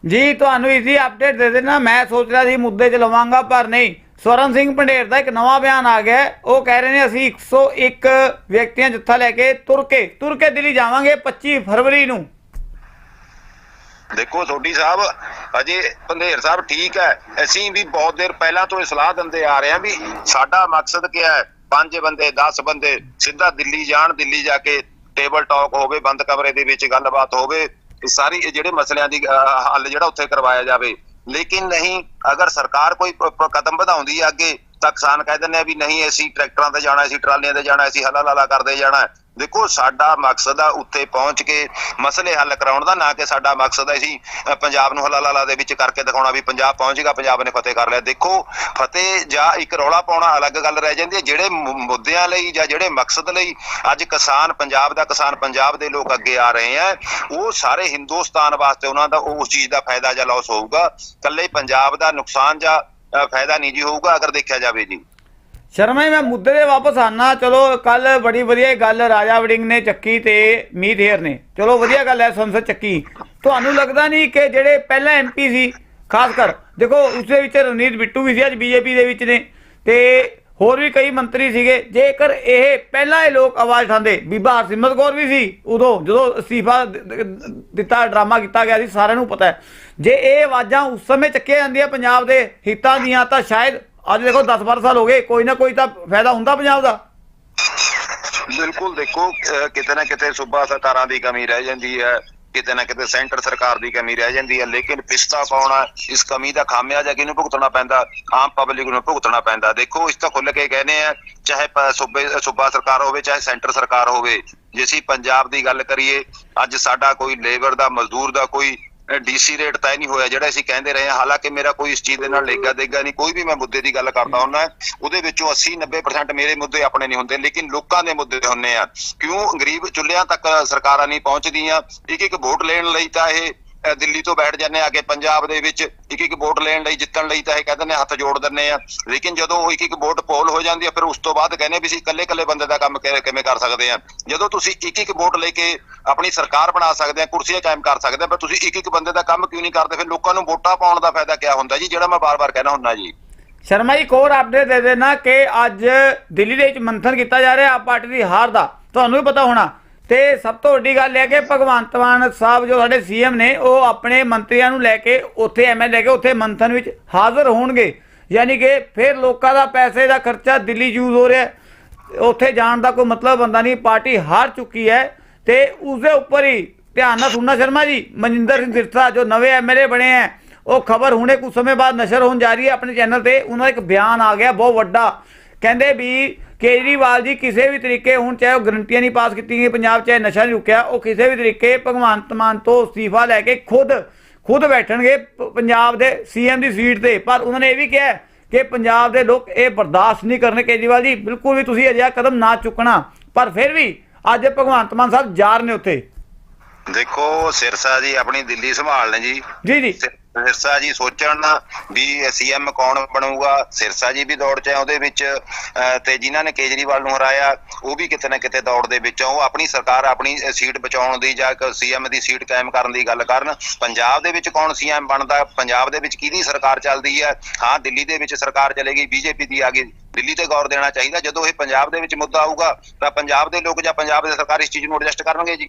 ਜੀ, ਤੁਹਾਨੂੰ ਇਸੀ ਅਪਡੇਟ ਦੇ ਦੇਣਾ। ਮੈਂ ਸੋਚ ਰਿਹਾ ਸੀ ਮੁੱਦੇ 'ਚ ਲਵਾਂਗਾ, ਪਰ ਨਹੀਂ। ਸਵਰਨ ਸਿੰਘ ਪੰਡੇਰ ਦਾ ਇੱਕ ਨਵਾਂ ਬਿਆਨ ਆ ਗਿਆ ਉਹ ਕਹਿ ਰਹੇ ਨੇ, ਅਸੀਂ 101 ਵਿਅਕਤੀਆਂ ਜੱਥਾ ਲੈ ਕੇ ਤੁਰਕੇ ਤੁਰ ਕੇ ਦਿੱਲੀ ਜਾਵਾਂਗੇ 25 ਫਰਵਰੀ ਨੂੰ। ਦੇਖੋ ਸੋਢੀ ਸਾਹਿਬ, ਅਜੇ ਪੰਧੇਰ ਸਾਹਿਬ ਠੀਕ ਹੈ। ਅਸੀਂ ਵੀ ਬਹੁਤ ਦੇਰ ਪਹਿਲਾਂ ਤੋਂ ਇਹ ਸਲਾਹ ਦਿੰਦੇ ਆ ਰਹੇ ਹਾਂ ਵੀ ਸਾਡਾ ਮਕਸਦ ਕੀ ਹੈ? 5 ਬੰਦੇ 10 ਬੰਦੇ, ਸਿੱਧਾ ਦਿੱਲੀ ਜਾਣ, ਦਿੱਲੀ ਜਾ ਕੇ ਟੇਬਲ ਟਾਕ ਹੋਵੇ, ਬੰਦ ਕਮਰੇ ਦੇ ਵਿੱਚ ਗੱਲਬਾਤ ਹੋਵੇ ਸਾਰੀ ਜਿਹੜੇ ਮਸਲਿਆਂ ਦੀ ਹੱਲ ਜਿਹੜਾ ਉੱਥੇ ਕਰਵਾਇਆ ਜਾਵੇ। ਲੇਕਿਨ ਨਹੀਂ, ਅਗਰ ਸਰਕਾਰ ਕੋਈ ਕਦਮ ਵਧਾਉਂਦੀ ਹੈ ਅੱਗੇ, ਤਾਂ ਕਿਸਾਨ ਕਹਿ ਦਿੰਦੇ ਆ ਵੀ ਨਹੀਂ, ਅਸੀਂ ਟਰੈਕਟਰਾਂ ਤੇ ਜਾਣਾ, ਅਸੀਂ ਟਰਾਲੀਆਂ ਤੇ ਜਾਣਾ, ਅਸੀਂ ਹਲਾ ਲਾਲਾ ਕਰਦੇ ਜਾਣਾ। ਦੇਖੋ, ਸਾਡਾ ਮਕਸਦ ਆ ਉੱਥੇ ਪਹੁੰਚ ਕੇ ਮਸਲੇ ਹੱਲ ਕਰਾਉਣ ਦਾ, ਨਾ ਕਿ ਸਾਡਾ ਮਕਸਦ ਹੈ ਅਸੀਂ ਪੰਜਾਬ ਨੂੰ ਹਲਾ ਲਾਲਾ ਦੇ ਵਿੱਚ ਕਰਕੇ ਦਿਖਾਉਣਾ ਵੀ ਪੰਜਾਬ ਪਹੁੰਚੇਗਾ ਪੰਜਾਬ ਨੇ ਫਤਿਹ ਕਰ ਲਿਆ। ਦੇਖੋ, ਫਤਿਹ ਜਾਂ ਇੱਕ ਰੌਲਾ ਪਾਉਣਾ ਅਲੱਗ ਗੱਲ ਰਹਿ ਜਾਂਦੀ ਹੈ, ਜਿਹੜੇ ਮੁੱਦਿਆਂ ਲਈ ਜਾਂ ਜਿਹੜੇ ਮਕਸਦ ਲਈ ਅੱਜ ਕਿਸਾਨ ਪੰਜਾਬ ਦਾ, ਕਿਸਾਨ ਪੰਜਾਬ ਦੇ ਲੋਕ ਅੱਗੇ ਆ ਰਹੇ ਆ, ਉਹ ਸਾਰੇ ਹਿੰਦੁਸਤਾਨ ਵਾਸਤੇ ਉਹਨਾਂ ਦਾ ਉਸ ਚੀਜ਼ ਦਾ ਫਾਇਦਾ ਜਾਂ ਲਾਸ ਹੋਊਗਾ। ਇਕੱਲੇ ਪੰਜਾਬ ਦਾ ਨੁਕਸਾਨ ਜਾਂ ਫਾਇਦਾ ਨਹੀਂ ਜੀ ਹੋਊਗਾ, ਅਗਰ ਦੇਖਿਆ ਜਾਵੇ ਜੀ। ਸ਼ਰਮਾ ਜੀ, ਮੈਂ ਮੁੱਦੇ ਤੇ ਵਾਪਸ ਆਨਾ। ਚਲੋ ਕੱਲ ਬੜੀ ਵਧੀਆ ਗੱਲ ਰਾਜਾ ਵੜਿੰਗ ਨੇ ਚੱਕੀ ਤੇ ਮੀਤ ਹੇਰ ਨੇ। ਚਲੋ, ਵਧੀਆ ਗੱਲ ਹੈ ਸੰਸਦ ਚੱਕੀ। ਤੁਹਾਨੂੰ ਲੱਗਦਾ ਨਹੀਂ ਕਿ ਜਿਹੜੇ ਪਹਿਲਾਂ ਐਮਪੀ ਸੀ, ਖਾਸ ਕਰ, ਦੇਖੋ ਉਸਦੇ ਵਿੱਚ ਰਣਜੀਤ ਬਿੱਟੂ ਵੀ ਸੀ, ਅੱਜ ਬੀਜੇਪੀ ਦੇ ਵਿੱਚ ਨੇ। ਤੇ ਹੋਰ ਵੀ ਕਈ ਮੰਤਰੀ ਸੀਗੇ। ਜੇਕਰ ਇਹ ਪਹਿਲਾਂ ਇਹ ਲੋਕ ਆਵਾਜ਼ ਉਠਾਉਂਦੇ, ਬੀਬਾ ਹਰਸਿਮਰਤ ਕੌਰ ਵੀ ਸੀ, ਉਦੋਂ ਜਦੋਂ ਅਸਤੀਫਾ ਦਿੱਤਾ, ਡਰਾਮਾ ਕੀਤਾ ਗਿਆ ਸੀ, ਸਾਰਿਆਂ ਨੂੰ ਪਤਾ ਹੈ। ਜੇ ਇਹ ਆਵਾਜ਼ਾਂ ਉਸ ਸਮੇਂ ਚੱਕੀਆਂ ਜਾਂਦੀਆਂ ਪੰਜਾਬ ਦੇ ਹਿੱਤਾਂ ਦੀਆਂ, ਤਾਂ ਸ਼ਾਇਦ ਅੱਜ ਦੇਖੋ 10-12 ਸਾਲ ਹੋ ਗਏ, ਕੋਈ ਨਾ ਕੋਈ ਤਾਂ ਫਾਇਦਾ ਹੁੰਦਾ ਪੰਜਾਬ ਦਾ। ਬਿਲਕੁਲ ਦੇਖੋ ਕਿਤੇ ਨਾ ਕਿਤੇ ਸੂਬਾ ਸਰਕਾਰਾਂ ਦੀ ਕਮੀ ਰਹਿ ਜਾਂਦੀ ਹੈ, ਕਿਤੇ ਨਾ ਕਿਤੇ ਸੈਂਟਰ ਸਰਕਾਰ ਦੀ ਕਮੀ ਰਹਿ ਜਾਂਦੀ ਹੈ, ਲੇਕਿਨ ਪਿਸਤਾ ਪਾਉਣਾ ਇਸ ਕਮੀ ਦਾ ਖਾਮਿਆਜਾ ਕਿਹਨੂੰ ਭੁਗਤਣਾ ਪੈਂਦਾ? ਆਮ ਪਬਲਿਕ ਨੂੰ ਭੁਗਤਣਾ ਪੈਂਦਾ। ਦੇਖੋ, ਇਸ ਤਾਂ ਖੁੱਲ ਕੇ ਕਹਿੰਦੇ ਆ, ਚਾਹੇ ਸੂਬੇ, ਸੂਬਾ ਸਰਕਾਰ ਹੋਵੇ, ਚਾਹੇ ਸੈਂਟਰ ਸਰਕਾਰ ਹੋਵੇ, ਜੇ ਅਸੀਂ ਪੰਜਾਬ ਦੀ ਗੱਲ ਕਰੀਏ, ਅੱਜ ਸਾਡਾ ਕੋਈ ਲੇਬਰ ਦਾ, ਮਜ਼ਦੂਰ ਦਾ ਕੋਈ ਡੀਸੀ ਰੇਟ ਤੈਅ ਨਹੀਂ ਹੋਇਆ ਜਿਹੜਾ ਅਸੀਂ ਕਹਿੰਦੇ ਰਹੇ ਹਾਂ। ਹਾਲਾਂਕਿ ਮੇਰਾ ਕੋਈ ਇਸ ਚੀਜ਼ ਦੇ ਨਾਲ ਲੇਗਾ ਦੇਗਾ ਨਹੀਂ, ਕੋਈ ਵੀ ਮੈਂ ਮੁੱਦੇ ਦੀ ਗੱਲ ਕਰਦਾ ਹੁੰਦਾ ਉਹਦੇ ਵਿੱਚੋਂ 80 90% ਮੇਰੇ ਮੁੱਦੇ ਆਪਣੇ ਨਹੀਂ ਹੁੰਦੇ, ਲੇਕਿਨ ਲੋਕਾਂ ਦੇ ਮੁੱਦੇ ਹੁੰਨੇ ਆ। ਕਿਉਂ? ਗਰੀਬ ਚੁੱਲ੍ਹਿਆਂ ਤੱਕ ਸਰਕਾਰਾਂ ਨਹੀਂ ਪਹੁੰਚਦੀਆਂ। ਇੱਕ ਇੱਕ ਵੋਟ ਲੈਣ ਲਈ ਤਾਂ ਇਹ ਦਿੱਲੀ ਤੋਂ ਬੈਠ ਜਾਂਦੇ ਆ ਕੇ ਪੰਜਾਬ ਦੇ ਵਿੱਚ ਇੱਕ ਇੱਕ ਵੋਟ ਲੈਣ ਲਈ, ਜਿੱਤਣ ਲਈ ਤਾਂ ਇਹ ਕਹਿੰਦੇ ਨੇ ਹੱਥ ਜੋੜ ਦਿੰਨੇ ਆ। ਲੇਕਿਨ ਜਦੋਂ ਉਹ ਇੱਕ ਇੱਕ ਵੋਟ ਪੋਲ ਹੋ ਜਾਂਦੀ ਆ, ਫਿਰ ਉਸ ਤੋਂ ਬਾਅਦ ਕਹਿੰਦੇ ਵੀ ਅਸੀਂ ਇਕੱਲੇ ਇਕੱਲੇ ਬੰਦੇ ਦਾ ਕੰਮ ਕਿਵੇਂ ਕਰ ਸਕਦੇ ਆ। ਜਦੋਂ ਤੁਸੀਂ ਇੱਕ ਇੱਕ ਵੋਟ ਲੈ ਕੇ ਆਪਣੀ ਸਰਕਾਰ ਬਣਾ ਸਕਦੇ ਆ, ਕੁਰਸੀਆਂ ਕਾਇਮ ਕਰ ਸਕਦੇ ਆ, ਪਰ ਤੁਸੀਂ ਇੱਕ ਇੱਕ ਬੰਦੇ ਦਾ ਕੰਮ ਕਿਉਂ ਨਹੀਂ ਕਰਦੇ? ਫਿਰ ਲੋਕਾਂ ਨੂੰ ਵੋਟਾਂ ਪਾਉਣ ਦਾ ਫਾਇਦਾ ਕੀ ਹੁੰਦਾ ਜੀ? ਜਿਹੜਾ ਮੈਂ ਬਾਰ-ਬਾਰ ਕਹਿਣਾ ਹੁੰਦਾ ਜੀ। ਸ਼ਰਮਾ ਜੀ, ਇੱਕ ਹੋਰ ਅਪਡੇਟ ਦੇ ਦੇਣਾ ਕਿ ਅੱਜ ਦਿੱਲੀ ਦੇ ਵਿੱਚ ਮੰਥਨ ਕੀਤਾ ਜਾ ਰਿਹਾ, ਆਪ ਪਾਰਟੀ ਦੀ ਹਾਰ ਦਾ। ਤੁਹਾਨੂੰ ਵੀ ਪਤਾ ਹੋਣਾ। ਤੇ ਸਭ ਤੋਂ ਵੱਡੀ ਗੱਲ ਇਹ ਹੈ ਕਿ ਭਗਵੰਤ ਮਾਨ ਸਾਹਿਬ ਜੋ ਸਾਡੇ ਸੀਐਮ ਨੇ, ਉਹ ਆਪਣੇ ਮੰਤਰੀਆਂ ਨੂੰ ਲੈ ਕੇ ਉੱਥੇ ਐਮਐਲਏ ਲੈ ਕੇ ਉੱਥੇ ਮੰਥਨ ਵਿੱਚ ਹਾਜ਼ਰ ਹੋਣਗੇ। ਯਾਨੀ ਕਿ ਫਿਰ ਲੋਕਾਂ ਦਾ ਪੈਸੇ ਦਾ ਖਰਚਾ ਦਿੱਲੀ ਯੂਜ਼ ਹੋ ਰਿਹਾ ਉੱਥੇ ਜਾਣ ਦਾ ਕੋਈ ਮਤਲਬ ਬੰਦਾ ਨਹੀਂ, ਪਾਰਟੀ ਹਾਰ ਚੁੱਕੀ ਹੈ। ਤੇ ਉਸ ਦੇ ਉੱਪਰ ਹੀ ਧਿਆਨ ਨਾਲ ਸੁਣਨਾ ਸ਼ਰਮਾ ਜੀ ਮਨਿੰਦਰ ਸਿੰਘ ਸਿਰਸਾ ਜੋ ਨਵੇਂ ਐਮਐਲਏ ਬਣੇ ਹੈ, ਉਹ ਖਬਰ ਹੁਣੇ ਕੁਝ ਸਮੇਂ ਬਾਅਦ ਨਸ਼ਰ ਹੋਣ ਜਾ ਰਹੀ ਹੈ ਆਪਣੇ ਚੈਨਲ ਤੇ। ਉਹਨਾਂ ਦਾ ਇੱਕ ਬਿਆਨ ਆ ਗਿਆ, ਬਹੁਤ ਵੱਡਾ। ਕਹਿੰਦੇ ਵੀ ਕੇਜਰੀਵਾਲ ਜੀ ਕਿਸੇ ਵੀ ਤਰੀਕੇ ਹੁਣ ਚਾਹੇ ਉਹ ਗਰੰਟੀਆਂ ਨਹੀਂ ਪਾਸ ਕੀਤੀਆਂ ਗਈਆਂ ਪੰਜਾਬ 'ਚ ਇਹ ਨਸ਼ਾ ਨਹੀਂ ਰੁਕਿਆ ਉਹ ਕਿਸੇ ਵੀ ਤਰੀਕੇ ਭਗਵੰਤ ਮਾਨ ਤੋਂ ਅਸਤੀਫਾ ਲੈ ਕੇ ਖੁਦ ਖੁਦ ਬੈਠਣਗੇ ਪੰਜਾਬ ਦੇ ਸੀਐਮ ਦੀ ਸੀਟ ਤੇ। ਪਰ ਉਹਨਾਂ ਨੇ ਇਹ ਵੀ ਕਿਹਾ ਕਿ ਪੰਜਾਬ ਦੇ ਲੋਕ ਇਹ ਬਰਦਾਸ਼ਤ ਨਹੀਂ ਕਰਨੇ। ਕੇਜਰੀਵਾਲ ਜੀ ਬਿਲਕੁਲ ਵੀ ਤੁਸੀਂ ਅਜਿਹਾ ਕਦਮ ਨਾ ਚੁੱਕਣਾ ਪਰ ਫਿਰ ਵੀ ਅੱਜ ਭਗਵੰਤ ਮਾਨ ਸਾਹਿਬ ਜਾ ਰਹੇ ਨੇ ਉੱਥੇ। ਦੇਖੋ ਸਿਰਸਾ ਜੀ ਆਪਣੀ ਦਿੱਲੀ ਸੰਭਾਲ ਨੇ ਜੀ। ਜੀ ਜੀ। ਸਿਰਸਾ ਜੀ ਸੋਚਣ ਨਾ ਵੀ ਸੀਐਮ ਕੌਣ ਬਣੂਗਾ? ਸਿਰਸਾ ਜੀ ਵੀ ਦੌੜ ਚ ਆ ਉਹਦੇ ਵਿੱਚ ਤੇ ਜਿਨ੍ਹਾਂ ਨੇ ਕੇਜਰੀਵਾਲ ਨੂੰ ਹਰਾਇਆ, ਉਹ ਵੀ ਕਿਤੇ ਨਾ ਕਿਤੇ ਦੌੜ ਦੇ ਵਿੱਚ ਆ। ਉਹ ਆਪਣੀ ਸਰਕਾਰ ਆਪਣੀ ਸੀਟ ਬਚਾਉਣ ਦੀ ਜਾਂ ਸੀਐਮ ਦੀ ਸੀਟ ਕਾਇਮ ਕਰਨ ਦੀ ਗੱਲ ਕਰਨ। ਪੰਜਾਬ ਦੇ ਵਿੱਚ ਕੌਣ ਸੀਐਮ ਬਣਦਾ? ਪੰਜਾਬ ਦੇ ਵਿੱਚ ਕਿਹਦੀ ਸਰਕਾਰ ਚੱਲਦੀ ਹੈ? ਹਾਂ, ਦਿੱਲੀ ਦੇ ਵਿੱਚ ਸਰਕਾਰ ਚਲੇਗੀ, ਬੀਜੇਪੀ ਦੀ ਆ ਗਈ ਦਿੱਲੀ ਤੇ ਗੌਰ ਦੇਣਾ ਚਾਹੀਦਾ। ਜਦੋਂ ਇਹ ਪੰਜਾਬ ਦੇ ਵਿੱਚ ਮੁੱਦਾ ਆਊਗਾ, ਤਾਂ ਪੰਜਾਬ ਦੇ ਲੋਕ ਜਾਂ ਪੰਜਾਬ ਦੇ ਸਰਕਾਰ ਇਸ ਚੀਜ਼ ਨੂੰ ਐਡਜਸਟ ਕਰਨਗੇ ਜੀ।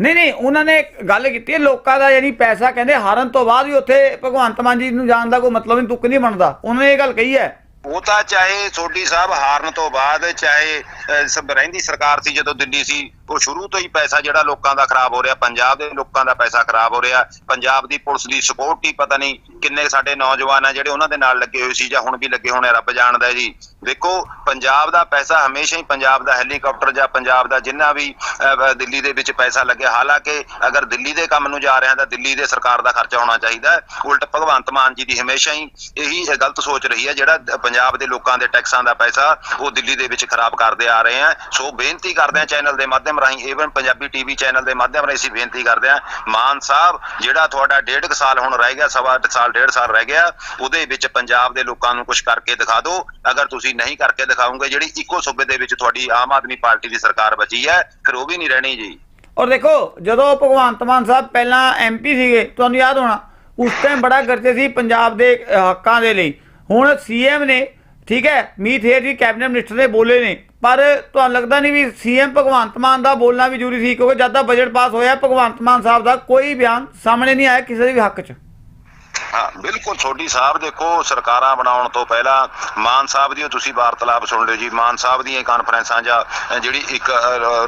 ਨਹੀਂ ਨਹੀਂ, ਉਹਨਾਂ ਨੇ ਗੱਲ ਕੀਤੀ ਹੈ, ਲੋਕਾਂ ਦਾ ਯਾਨੀ ਪੈਸਾ ਕਹਿੰਦੇ ਹਾਰਨ ਤੋਂ ਬਾਅਦ ਵੀ ਉੱਥੇ ਭਗਵੰਤ ਮਾਨ ਜੀ ਨੂੰ ਜਾਣ ਦਾ ਕੋਈ ਮਤਲਬ ਨਹੀਂ ਤੁੱਕ ਨਹੀਂ ਬਣਦਾ। ਉਹਨਾਂ ਨੇ ਇਹ ਗੱਲ ਕਹੀ ਹੈ। ਉਹ ਤਾਂ ਚਾਹੇ ਸੋਢੀ ਸਾਹਿਬ ਹਾਰਨ ਤੋਂ ਬਾਅਦ, ਚਾਹੇ ਰਹਿੰਦੀ ਸਰਕਾਰ ਸੀ ਜਦੋਂ ਦਿੱਲੀ ਸੀ ਉਹ ਸ਼ੁਰੂ ਤੋਂ ਹੀ ਪੈਸਾ ਜਿਹੜਾ ਲੋਕਾਂ ਦਾ ਖਰਾਬ ਹੋ ਰਿਹਾ, ਪੰਜਾਬ ਦੇ ਲੋਕਾਂ ਦਾ ਪੈਸਾ ਖਰਾਬ ਹੋ ਰਿਹਾ, ਪੰਜਾਬ ਦੀ ਪੁਲਿਸ ਦੀ ਸਪੋਰਟ ਹੀ ਪਤਾ ਨਹੀਂ ਕਿੰਨੇ ਸਾਡੇ ਨੌਜਵਾਨ ਆ ਜਿਹੜੇ ਉਹਨਾਂ ਦੇ ਨਾਲ ਲੱਗੇ ਹੋਏ ਸੀ ਜਾਂ ਹੁਣ ਵੀ ਲੱਗੇ ਹੋਣੇ ਰੱਬ ਜਾਣਦਾ ਜੀ। ਦੇਖੋ ਪੰਜਾਬ ਦਾ ਪੈਸਾ ਹਮੇਸ਼ਾ ਹੀ ਪੰਜਾਬ ਦਾ ਹੈਲੀਕਾਪਟਰ ਜਾਂ ਪੰਜਾਬ ਦਾ ਜਿੰਨਾ ਵੀ ਦਿੱਲੀ ਦੇ ਵਿੱਚ ਪੈਸਾ ਲੱਗਿਆ। ਹਾਲਾਂਕਿ ਅਗਰ ਦਿੱਲੀ ਦੇ ਕੰਮ ਨੂੰ ਜਾ ਰਿਹਾ ਤਾਂ ਦਿੱਲੀ ਦੇ ਸਰਕਾਰ ਦਾ ਖਰਚਾ ਹੋਣਾ ਚਾਹੀਦਾ ਉਲਟ ਭਗਵੰਤ ਮਾਨ ਜੀ ਦੀ ਹਮੇਸ਼ਾ ਹੀ ਇਹੀ ਗਲਤ ਸੋਚ ਰਹੀ ਹੈ, ਜਿਹੜਾ ਪੰਜਾਬ ਦੇ ਲੋਕਾਂ ਦੇ ਟੈਕਸਾਂ ਦਾ ਪੈਸਾ ਉਹ ਦਿੱਲੀ ਦੇ ਵਿੱਚ ਖਰਾਬ ਕਰਦੇ ਆ ਰਹੇ ਆ। ਸੋ ਬੇਨਤੀ ਕਰਦੇ ਆ ਚੈਨਲ ਦੇ ਮਾਧਿਅਮ ਰਾਹੀਂ ਈਵਨ ਪੰਜਾਬੀ ਟੀਵੀ ਚੈਨਲ ਦੇ ਮਾਧਿਅਮ ਰਾਹੀਂ ਅਸੀਂ ਬੇਨਤੀ ਕਰਦੇ ਆ ਮਾਨ ਸਾਹਿਬ, ਜਿਹੜਾ ਤੁਹਾਡਾ ਡੇਢ ਸਾਲ ਹੁਣ ਰਹਿ ਗਿਆ, ਸਵਾ ਸਾਲ, ਡੇਢ ਸਾਲ ਰਹਿ ਗਿਆ, ਉਹਦੇ ਵਿੱਚ ਪੰਜਾਬ ਦੇ ਲੋਕਾਂ ਨੂੰ ਕੁਝ ਕਰਕੇ ਦਿਖਾ ਦਿਓ। ਅਗਰ ਤੁਸੀਂ ਨਹੀਂ ਕਰਕੇ ਦਿਖਾਓਗੇ, ਜਿਹੜੀ ਇੱਕੋ ਸੂਬੇ ਦੇ ਵਿੱਚ ਤੁਹਾਡੀ ਆਮ ਆਦਮੀ ਪਾਰਟੀ ਦੀ ਸਰਕਾਰ ਬਚੀ ਹੈ, ਫਿਰ ਉਹ ਵੀ ਨਹੀਂ ਰਹਿਣੀ ਜੀ। ਔਰ ਦੇਖੋ, ਜਦੋਂ ਭਗਵੰਤ ਮਾਨ ਸਾਹਿਬ ਪਹਿਲਾਂ ਐਮਪੀ ਸੀਗੇ, ਤੁਹਾਨੂੰ ਯਾਦ ਹੋਣਾ, ਉਸ ਟਾਈਮ ਬੜਾ ਗਰਜੇ ਸੀ ਪੰਜਾਬ ਦੇ ਹੱਕਾਂ ਦੇ ਲਈ। ਹੁਣ ਸੀਐਮ ਨੇ ਠੀਕ ਹੈ, ਮੀਤ ਹੇਰ ਜੀ ਕੈਬਨਿਟ ਮਿਨਿਸਟਰ ਨੇ ਬੋਲੇ ਨੇ, ਪਰ ਤੁਹਾਨੂੰ ਲੱਗਦਾ ਨਹੀਂ ਵੀ ਸੀਐਮ ਭਗਵੰਤ ਮਾਨ ਦਾ ਬੋਲਣਾ ਵੀ ਜ਼ਰੂਰੀ ਸੀ, ਕਿਉਂਕਿ ਜਦ ਦਾ ਬਜਟ ਪਾਸ ਹੋਇਆ, ਭਗਵੰਤ ਮਾਨ ਸਾਹਿਬ ਦਾ ਕੋਈ ਬਿਆਨ ਸਾਹਮਣੇ ਨਹੀਂ ਆਇਆ ਕਿਸੇ ਦੇ ਵੀ ਹੱਕ 'ਚ। ਹਾਂ ਬਿਲਕੁਲ ਛੋਟੀ ਸਾਹਿਬ ਦੇਖੋ ਸਰਕਾਰਾਂ ਬਣਾਉਣ ਤੋਂ ਪਹਿਲਾਂ ਮਾਨ ਸਾਹਿਬ ਦੀ ਤੁਸੀਂ ਵਾਰਤਾਲਾਪ ਸੁਣ ਲਿਓ ਜੀ। ਮਾਨ ਸਾਹਿਬ ਦੀਆਂ ਕਾਨਫਰੰਸਾਂ ਜਾਂ ਜਿਹੜੀ ਇੱਕ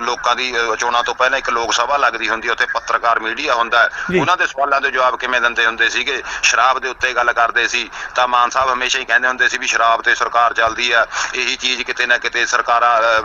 ਲੋਕਾਂ ਦੀ ਚੋਣਾਂ ਤੋਂ ਪਹਿਲਾਂ ਇੱਕ ਲੋਕ ਸਭਾ ਲੱਗਦੀ ਹੁੰਦੀ ਉੱਥੇ ਪੱਤਰਕਾਰ ਮੀਡੀਆ ਹੁੰਦਾ। ਉਹਨਾਂ ਦੇ ਸਵਾਲਾਂ ਦੇ ਜਵਾਬ ਕਿਵੇਂ ਦਿੰਦੇ ਹੁੰਦੇ ਸੀਗੇ? ਸ਼ਰਾਬ ਦੇ ਉੱਤੇ ਗੱਲ ਕਰਦੇ ਸੀ। ਤਾਂ ਮਾਨ ਸਾਹਿਬ ਹਮੇਸ਼ਾ ਹੀ ਕਹਿੰਦੇ ਹੁੰਦੇ ਸੀ ਵੀ ਸ਼ਰਾਬ ਤੇ ਸਰਕਾਰ ਚੱਲਦੀ ਆ ਇਹੀ ਚੀਜ਼ ਕਿਤੇ ਨਾ ਕਿਤੇ ਸਰਕਾਰਾਂ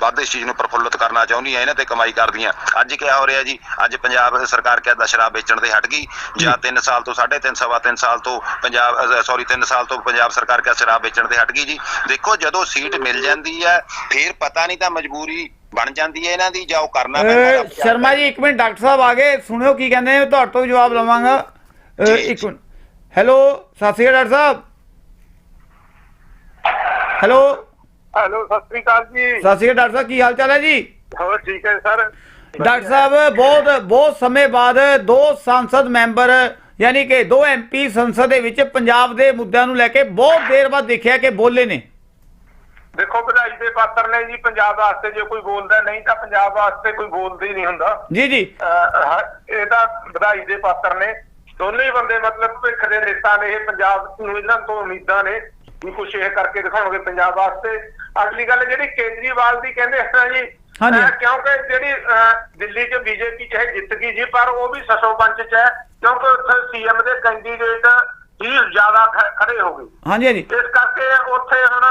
ਵੱਧ ਇਸ ਚੀਜ਼ ਨੂੰ ਪ੍ਰਫੁੱਲਤ ਕਰਨਾ ਚਾਹੁੰਦੀਆਂ ਇਹਨਾਂ ਤੇ ਕਮਾਈ ਕਰਦੀਆਂ। ਅੱਜ ਕੀ ਹੋ ਰਿਹਾ ਜੀ? ਅੱਜ ਪੰਜਾਬ ਸਰਕਾਰ ਕਹਿੰਦਾ ਸ਼ਰਾਬ ਵੇਚਣ ਤੇ ਹਟ ਗਈ। ਜਾਂ 3 ਸਾਲ ਤੋਂ 3.5 ਸਵਾ 3 ਸਾਲ ਤੋਂ ਪੰਜਾਬ ਸੌਰੀ 3 ਸਾਲ ਤੋਂ ਪੰਜਾਬ ਸਰਕਾਰ ਕਿਆ ਸ਼ਰਾਬ ਵੇਚਣ ਤੇ ਹਟ ਗਈ ਜੀ। ਦੇਖੋ ਜਦੋਂ ਸੀਟ ਮਿਲ ਜਾਂਦੀ ਹੈ ਫਿਰ ਪਤਾ ਨਹੀਂ ਤਾਂ ਮਜਬੂਰੀ ਬਣ ਜਾਂਦੀ ਹੈ ਇਹਨਾਂ ਦੀ ਜਾਂ ਉਹ ਕਰਨਾ ਪੈਂਦਾ ਸ਼ਰਮਾ ਜੀ ਇੱਕ ਮਿੰਟ ਡਾਕਟਰ ਸਾਹਿਬ ਆ ਗਏ। ਸੁਣਿਓ ਕੀ ਕਹਿੰਦੇ ਨੇ ਤੁਹਾਡੇ ਤੋਂ ਜਵਾਬ ਲਵਾਂਗਾ। ਇੱਕ। ਮਿੰਟ। ਹੈਲੋ ਸਤਿ ਸ਼੍ਰੀ ਅਕਾਲ ਡਾਕਟਰ ਸਾਹਿਬ। ਹੈਲੋ। ਹੈਲੋ ਸਤਿ ਸ੍ਰੀ ਅਕਾਲ ਜੀ। ਸਤਿ ਸ਼੍ਰੀ ਅਕਾਲ ਡਾਕਟਰ ਸਾਹਿਬ ਕੀ ਹਾਲ ਚਾਲ ਹੈ ਜੀ? ਹੋਰ ਠੀਕ ਹੈ ਸਰ। ਡਾਕਟਰ ਸਾਹਿਬ ਬਹੁਤ ਬਹੁਤ ਸਮੇਂ ਬਾਅਦ ਦੋ ਸੰਸਦ ਮੈਂਬਰ ਯਾਨੀ ਕਿ ਦੋ ਐਮਪੀ ਸੰਸਦ ਦੇ ਵਿੱਚ ਪੰਜਾਬ ਦੇ ਮੁੱਦਿਆਂ ਨੂੰ ਲੈ ਕੇ ਬਹੁਤ ਦੇਰ ਬਾਅਦ ਦੇਖਿਆ ਕਿ ਬੋਲੇ ਨੇ। ਦੇਖੋ ਵਧਾਈ ਦੇ ਪਾਤਰ ਨੇ ਜੀ ਪੰਜਾਬ ਵਾਸਤੇ ਜੇ ਕੋਈ ਬੋਲਦਾ ਨਹੀਂ ਤਾਂ ਪੰਜਾਬ ਵਾਸਤੇ ਕੋਈ ਬੋਲਦਾ ਹੀ ਨਹੀਂ ਹੁੰਦਾ। ਜੀ ਜੀ। ਹ- ਇਹ ਤਾਂ ਵਧਾਈ ਦੇ ਪਾਤਰ ਨੇ। ਦੋਨੇ ਹੀ ਬੰਦੇ ਮਤਲਬ ਭਵਿੱਖ ਦੇ ਨੇਤਾ ਨੇ ਇਹ ਪੰਜਾਬ ਨੂੰ ਇਹਨਾਂ ਤੋਂ ਉਮੀਦਾਂ ਨੇ ਵੀ ਕੁਛ ਇਹ ਕਰਕੇ ਦਿਖਾਉਣਗੇ ਪੰਜਾਬ ਵਾਸਤੇ। ਅਗਲੀ ਗੱਲ ਜਿਹੜੀ ਕੇਜਰੀਵਾਲ ਦੀ ਕਹਿੰਦੇ ਤਰ੍ਹਾਂ ਜੀ ਕਿਉਂਕਿ ਜਿਹੜੀ ਦਿੱਲੀ 'ਚ ਬੀਜੇਪੀ ਚਾਹੇ ਜਿੱਤ ਗਈ ਜੀ ਪਰ ਉਹ ਵੀ ਸਸੋ ਪੰਚ 'ਚ ਹੈ। ਕਿਉਂਕਿ ਉੱਥੇ ਸੀਐਮ ਦੇ ਕੈਂਡੀਡੇਟ ਹੀ ਜ਼ਿਆਦਾ ਖੜੇ ਹੋ ਗਏ। ਹਾਂਜੀ ਹਾਂਜੀ। ਇਸ ਕਰਕੇ ਉੱਥੇ ਹੁਣ